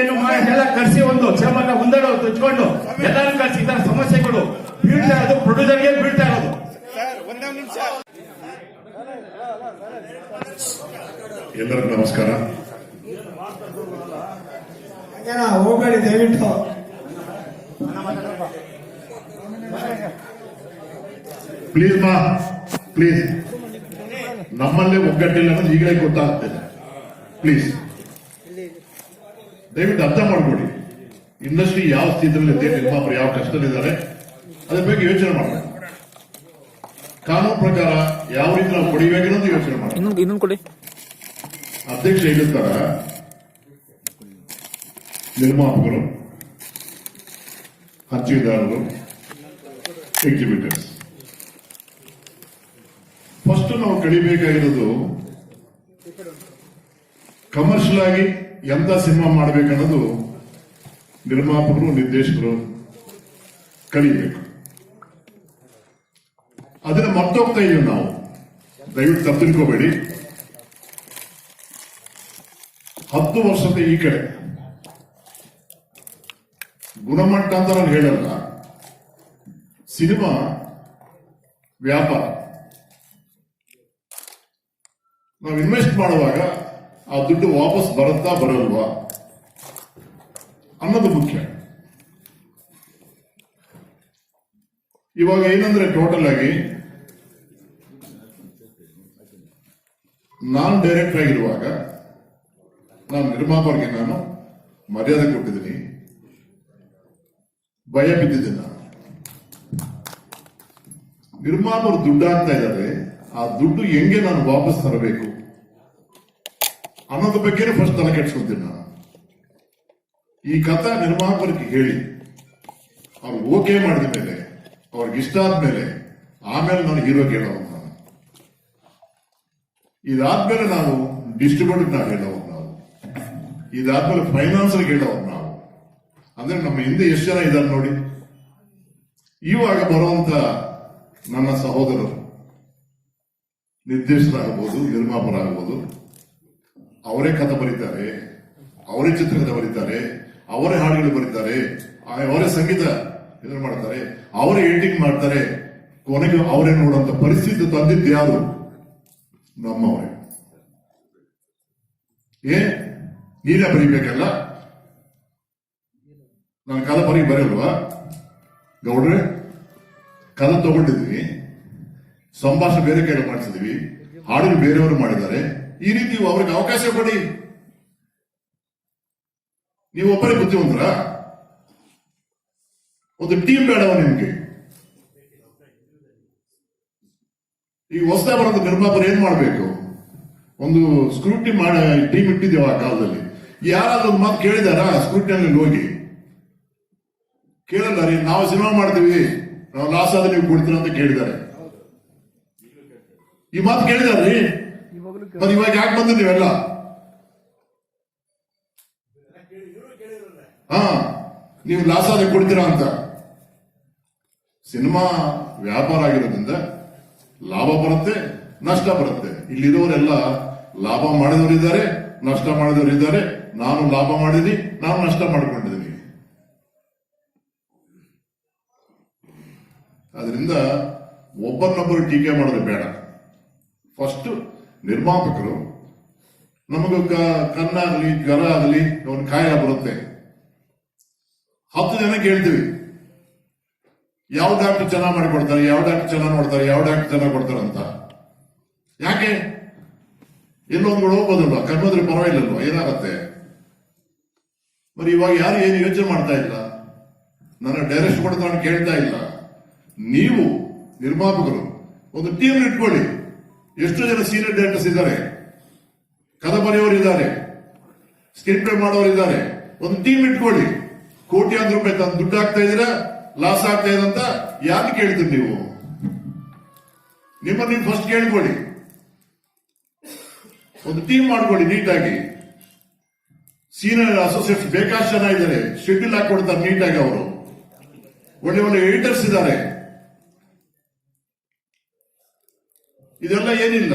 ಇಂಡಿಯನ್ ಎಲ್ಲ ಕರೆಸಿ ಒಂದು ಚೇಂಬರ್ನ ಮುಂದಡೆ ತುಚ್ಕೊಂಡು ಎಲ್ಲಾನು ಕರೆಸಿ ಇದರ ಸಮಸ್ಯೆಗಳು ಬೀಳ್ತಾ ಇರೋದು ಪ್ರೊಡ್ಯೂಸರ್ಗೆ ಬೀಳ್ತಾ ಇರೋದು. ಎಲ್ಲರಿಗೂ ನಮಸ್ಕಾರ. ಹೋಗಬೇಡಿ ದಯವಿಟ್ಟು. ಪ್ಲೀಸ್ ಮಾ ಪ್ಲೀಸ್ ನಮ್ಮಲ್ಲೇ ಒಗ್ಗಟ್ಟಿಲ್ಲ ಅನ್ನೋದು ಈಗಲೇ ಗೊತ್ತಾಗ್ತದೆ. ಪ್ಲೀಸ್ ದಯವಿಟ್ಟು ಅರ್ಥ ಮಾಡ್ಕೊಡಿ. ಇಂಡಸ್ಟ್ರಿ ಯಾವ ಸ್ಥಿತಿಯಲ್ಲಿ ಇದೆ ನಿರ್ಮಾಪಕರು ಯಾವ ಕಷ್ಟದಲ್ಲಿದ್ದಾರೆ ಅದ್ರ ಬಗ್ಗೆ ಯೋಚನೆ ಮಾಡಬೇಕು ಕಾನೂನು ಪ್ರಕಾರ ಯಾವ ರೀತಿ ನಾವು ಕೊಡಿಬೇಕು ಅನ್ನೋದು ಯೋಚನೆ ಮಾಡಿ ಅಧ್ಯಕ್ಷ ಹೇಳಿರ್ತಾರ? ನಿರ್ಮಾಪಕರು ಅರ್ಜಿದಾರರು ಎಕ್ಸಿಬಿಟರ್ಸ್ ಫಸ್ಟ್ ನಾವು ಕಡಿಬೇಕಾಗಿರೋದು ಕಮರ್ಷಿಯಲ್ ಆಗಿ ಎಂತ ಸಿನಿಮಾ ಮಾಡಬೇಕನ್ನೋದು ನಿರ್ಮಾಪಕರು, ನಿರ್ದೇಶಕರು ಕಲಿಬೇಕು. ಅದನ್ನ ಮರ್ತೋಗ್ತಾ ಇದೀವಿ ನಾವು ದಯವಿಟ್ಟು ತಪ್ಪು ಹತ್ತು ವರ್ಷದ ಈ ಕಡೆ ಗುಣಮಟ್ಟ ಅಂತ ನಾನು ಹೇಳಲ್ಲ. ಸಿನಿಮಾ ವ್ಯಾಪಾರ. ನಾವು ಇನ್ವೆಸ್ಟ್ ಮಾಡುವಾಗ ಆ ದುಡ್ಡು ವಾಪಸ್ ಬರುತ್ತಾ ಬರಲ್ವಾ ಅನ್ನೋದು ಮುಖ್ಯ. ಇವಾಗ ಏನಂದ್ರೆ ಟೋಟಲ್ ಆಗಿ ನಾನ್ ಡೈರೆಕ್ಟರ್ ಆಗಿರುವಾಗ ನಾನು ನಿರ್ಮಾಪರಿಗೆ ನಾನು ಮರ್ಯಾದೆ ಕೊಟ್ಟಿದ್ದೀನಿ. ಭಯ ಬಿದ್ದಿದ್ದೀನಿ ನಿರ್ಮಾಪರು ದುಡ್ಡು ಇದ್ದಾರೆ. ಆ ದುಡ್ಡು ಹೆಂಗೆ ನಾನು ವಾಪಸ್ ತರಬೇಕು? ಅನ್ನೋದ್ರ ಬಗ್ಗೆ ಫಸ್ಟ್ ತಲೆ ಕೆಡ್ಸ್ಕೊತೀನಿ ನಾನು. ಈ ಕಥಾ ನಿರ್ಮಾಪಕರಿಗೆ ಹೇಳಿ, ಅವ್ರು ಓಕೆ ಮಾಡಿದ ಮೇಲೆ, ಅವ್ರಿಗೆ ಇಷ್ಟ ಆದ್ಮೇಲೆ, ಆಮೇಲೆ ನಾನು ಹೀರೋ ಹೇಳೋದು ನಾನು. ಇದಾದ್ಮೇಲೆ ನಾವು ಡಿಸ್ಟ್ರಿಬ್ಯೂಟರ್ ನಾವು ಹೇಳೋದು ನಾವು. ಇದಾದ್ಮೇಲೆ ಫೈನಾನ್ಸರ್ ಹೇಳೋದು ನಾವು. ಅಂದ್ರೆ ನಮ್ಮ ಹಿಂದೆ ಎಷ್ಟು ಜನ ಇದ್ದಾರೆ ನೋಡಿ. ಇವಾಗ ಬರುವಂತ ನನ್ನ ಸಹೋದರರು ನಿರ್ದೇಶಕರಾಗಬಹುದು ನಿರ್ಮಾಪಕರಾಗಬಹುದು ಅವರೇ ಕಥೆ ಬರೀತಾರೆ, ಅವರೇ ಚಿತ್ರಕಥೆ ಬರೀತಾರೆ, ಅವರೇ ಹಾಡುಗಳು ಬರೀತಾರೆ ಅವರೇ ಸಂಗೀತ ಇದನ್ನು ಮಾಡ್ತಾರೆ, ಅವರೇ ಎಡಿಟಿಂಗ್ ಮಾಡ್ತಾರೆ. ಕೊನೆಗೆ ಅವರೇ ನೋಡುವಂತ ಪರಿಸ್ಥಿತಿ ತಂದಿದ್ದು ಯಾರು? ನಮ್ಮವರೇ. ಏ, ನೀನೇ ಬರೀಬೇಕಲ್ಲ? ನಾನು ಕಾಲ ಬರೀ ಬರೆಯಲ್ವಾ? ಗೌಡ್ರೆ, ಕಥೆ ತಗೊಂಡಿದ್ವಿ ಸಂಭಾಷಣೆ ಬೇರೆ ಕೈಲಿ ಮಾಡಿಸಿದ್ವಿ. ಹಾಡಿನ ಬೇರೆಯವರು ಮಾಡಿದ್ದಾರೆ. ಈ ರೀತಿ ಅವ್ರಿಗೆ ಅವಕಾಶ ಕೊಡಿ. ನೀವು ಒಬ್ಬರೇ ಬುದ್ಧಿವಂತರ? ಒಂದು ಟೀಮ್ ಬೇಡವ ನಿಮ್ಗೆ? ಈ ಹೊಸದಾಗಿ ಬರೋದು ನಿರ್ಮಾಪಕರು ಏನ್ ಮಾಡಬೇಕು? ಒಂದು ಸ್ಕ್ರೂಟಿ ಮಾಡಿ ಟೀಮ್ ಇಟ್ಟಿದ್ದೇವೆ ಆ ಕಾಲದಲ್ಲಿ. ಯಾರಾದ್ರೂ ಒಂದು ಮಾತು ಕೇಳಿದಾರ ಸ್ಕ್ರೂಟಿನಲ್ಲಿ ಹೋಗಿ? ಕೇಳಲ್ಲ ರೀ, ನಾವು ಸಿನಿಮಾ ಮಾಡ್ತೀವಿ. ನಾವು ಲಾಸ್ ಆದ್ರೆ ನೀವು ಕೊಡ್ತೀರ ಅಂತ ಕೇಳಿದ್ದಾರೆ. ಈ ಮಾತು ಕೇಳಿದಾರ್ರಿ ಮತ್ತೆ ಇವಾಗ ಯಾಕೆ ಬಂದ್ರಿ ನೀವೆಲ್ಲ ಹಾ ನೀವು ಆದ್ರೆ ಕೊಡ್ತೀರಾ ಅಂತ. ಸಿನಿಮಾ ವ್ಯಾಪಾರ ಆಗಿರೋದ್ರಿಂದ ಲಾಭ ಬರುತ್ತೆ, ನಷ್ಟ ಬರುತ್ತೆ. ಇಲ್ಲಿರೋರೆಲ್ಲ ಲಾಭ ಮಾಡಿದವರು ಇದ್ದಾರೆ, ನಷ್ಟ ಮಾಡಿದವರು ಇದ್ದಾರೆ. ನಾನು ಲಾಭ ಮಾಡಿದೀನಿ ನಾನು ನಷ್ಟ ಮಾಡ್ಕೊಂಡಿದ್ದೀನಿ. ಅದರಿಂದ ಒಬ್ಬರನ್ನೊಬ್ಬರು ಟೀಕೆ ಮಾಡೋದು ಬೇಡ. ಫಸ್ಟ್ ನಿರ್ಮಾಪಕರು. ನಮಗ ಕಣ್ಣಾಗ್ಲಿ ಜ್ವರ ಆಗಲಿ ಒಂದು ಕಾಯಿಲೆ ಬರುತ್ತೆ. ಹತ್ತು ಜನ ಕೇಳ್ತೀವಿ ಯಾವ ಡಾಕ್ಟರ್ ಚೆನ್ನಾಗಿ ಮಾಡಿಕೊಡ್ತಾರೆ, ಯಾವ ಡಾಕ್ಟರ್ ಚೆನ್ನಾಗಿ ನೋಡ್ತಾರೆ, ಯಾವ ಡಾಕ್ಟರ್ ಚೆನ್ನಾಗಿ ಕೊಡ್ತಾರೆ ಅಂತ. ಯಾಕೆ? ಎಲ್ಲೊಂದು ಕಡೆ ಹೋಗ್ಬೋದಲ್ವಾ? ಕರ್ಮದ್ರೆ ಪರವಾಗಿಲ್ಲಲ್ವಾ? ಏನಾಗತ್ತೆ? ಬರೀ ಇವಾಗ ಯಾರು ಏನು ಯೋಚನೆ ಮಾಡ್ತಾ ಇಲ್ಲ? ನನ್ನ ಡೈರೆಕ್ಟ್ ಕೊಡ್ತಾನೆ ಕೇಳ್ತಾ ಇಲ್ಲ. ನೀವು ನಿರ್ಮಾಪಕರು, ಒಂದು ಟೀಮ್ ಇಟ್ಕೊಳ್ಳಿ. ಎಷ್ಟು ಜನ ಸೀನಿಯರ್ ಡೈರೆಕ್ಟರ್ಸ್ ಇದ್ದಾರೆ? ಕದ ಬರೆಯವರು ಇದ್ದಾರೆ ಸ್ಕ್ರೀನ್ ಪ್ಲೇ ಮಾಡೋರು ಇದ್ದಾರೆ ಒಂದು ಟೀಮ್ ಇಟ್ಕೊಳ್ಳಿ. ಕೋಟ್ಯಾಂತರ ರೂಪಾಯಿ ತಂದು ದುಡ್ಡು ಹಾಕ್ತಾ ಇದ್ದೀರಾ? ಲಾಸ್ ಆಗ್ತಾ ಇದೆ ಅಂತ ಯಾರು ಕೇಳ್ತೀರಿ ನೀವು? ನಿಮ್ಮ ನೀವು ಫಸ್ಟ್ ಕೇಳ್ಕೊಳ್ಳಿ. ಒಂದು ಟೀಮ್ ಮಾಡ್ಕೊಳ್ಳಿ ನೀಟಾಗಿ. ಸೀನಿಯರ್ ಅಸೋಸಿಯೇಟ್ಸ್ ಬೇಕಾಷ್ಟು ಜನ ಇದ್ದಾರೆ. ಶೆಡ್ಯೂಲ್ ಹಾಕೊಡ್ತಾರೆ ನೀಟಾಗಿ ಅವರು. ಒಳ್ಳೆ ಒಳ್ಳೆ ಎಡಿಟರ್ಸ್ ಇದ್ದಾರೆ. ಇದೆಲ್ಲ ಏನಿಲ್ಲ.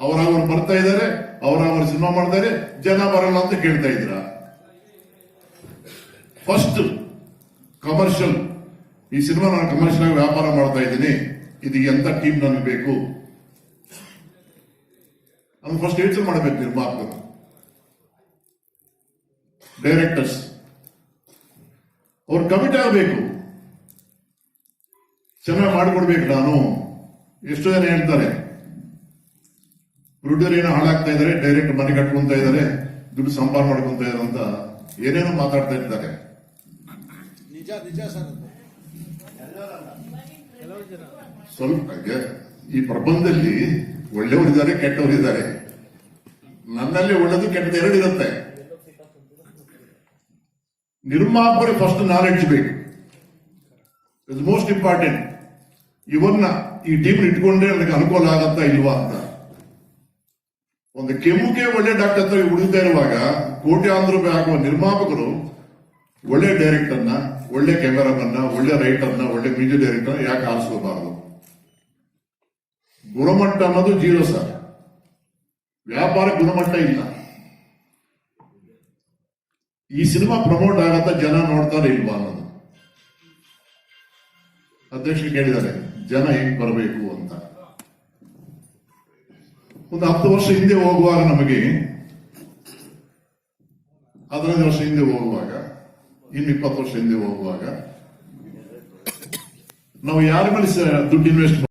ಅವರವರು ಬರ್ತಾ ಇದ್ದಾರೆ, ಅವರವರು ಸಿನಿಮಾ ಮಾಡ್ತಾರೆ, ಜನ ಬರಲ್ಲ ಅಂತ ಕೇಳ್ತಾ ಇದ್ದೀರಾ ಫಸ್ಟ್ ಕಮರ್ಷಿಯಲ್ ಈ ಸಿನಿಮಾ ನಾನು ಕಮರ್ಷಿಯಲ್ ಆಗಿ ವ್ಯಾಪಾರ ಮಾಡ್ತಾ ಇದ್ದೀನಿ. ಇದು ಎಂತ ಟೀಮ್ ನನಗೆ ಬೇಕು? ನಾನು ಫಸ್ಟ್ ಯೋಚನೆ ಮಾಡಬೇಕು ನಿರ್ಮಾಪಕರು. ಡೈರೆಕ್ಟರ್ಸ್ ಅವ್ರು ಕಮಿಟ್ ಆಗಬೇಕು. ಚೆನ್ನಾಗಿ ಮಾಡಿಕೊಡ್ಬೇಕು ನಾನು. ಎಷ್ಟೋ ಜನ ಹೇಳ್ತಾರೆ ಏನೋ ಹಾಳಾಗ್ತಾ ಇದ್ದಾರೆ ಡೈರೆಕ್ಟ್ ಮನೆ ಕಟ್ಕೊಂತ ಇದ್ದಾರೆ ದುಡ್ಡು ಸಂಪಾದನೆ ಮಾಡ್ಕೊಂತ ಇದ್ದಾರೆ ಅಂತ ಏನೇನೋ ಮಾತಾಡ್ತಾ ಇದ್ದಾರೆ. ಸ್ವಲ್ಪ ಹಾಗೆ ಈ ಪ್ರಬಂಧದಲ್ಲಿ ಒಳ್ಳೆಯವರಿದ್ದಾರೆ ಕೆಟ್ಟವರಿದ್ದಾರೆ ನನ್ನಲ್ಲಿ ಒಳ್ಳೆದು ಕೆಟ್ಟದ್ದು ಎರಡು ಇರುತ್ತೆ. ನಿರ್ಮಾಪರಿ ಫಸ್ಟ್ ನಾಲೆಡ್ಜ್ ಬೇಕು. ಇಸ್ ಮೋಸ್ಟ್ ಇಂಪಾರ್ಟೆಂಟ್ ಇವನ್ನ ಈ ಟೀಮ್ ಇಟ್ಕೊಂಡ್ರೆ ನನಗೆ ಅನುಕೂಲ ಆಗತ್ತಾ ಇಲ್ವಾ ಅಂತ. ಒಂದು ಕೆಮ್ಮುಗೆ ಒಳ್ಳೆ ಡಾಕ್ಟರ್ ಹತ್ರ ಉಳಿತಾ ಇರುವಾಗ ಕೋಟ್ಯಾಂತರ ರೂಪಾಯಿ ಹಾಕುವ ನಿರ್ಮಾಪಕರು ಒಳ್ಳೆ ಡೈರೆಕ್ಟರ್ನ ಒಳ್ಳೆ ಕ್ಯಾಮೆರಾಮನ್ನ ಒಳ್ಳೆ ರೈಟರ್ನ ಒಳ್ಳೆ ಮ್ಯೂಸಿಕ್ ಡೈರೆಕ್ಟರ್ ಯಾಕೆ ಆರಿಸ್ಕೋಬಾರದು? ಗುಣಮಟ್ಟ ಅನ್ನೋದು ಜೀರೋ ಸರ್. ವ್ಯಾಪಾರ ಗುಣಮಟ್ಟ ಇಲ್ಲ. ಈ ಸಿನಿಮಾ ಪ್ರಮೋಟ್ ಆಗತ್ತ ಜನ ನೋಡ್ತಾರೆ ಇಲ್ವಾ ಅನ್ನೋದು. ಅಧ್ಯಕ್ಷರು ಕೇಳಿದ್ದಾರೆ. ಜನ ಹೆಂಗ್ ಬರಬೇಕು ಅಂತ. ಒಂದು ಹತ್ತು ವರ್ಷ ಹಿಂದೆ ಹೋಗುವಾಗ ನಮಗೆ, ಹದಿನೈದು ವರ್ಷ ಹಿಂದೆ ಹೋಗುವಾಗ, ಇನ್ನು ಇಪ್ಪತ್ತು ವರ್ಷ ಹಿಂದೆ ಹೋಗುವಾಗ, ನಾವು ಯಾರ ಮೇಲೆ ದುಡ್ಡು ಇನ್ವೆಸ್ಟ್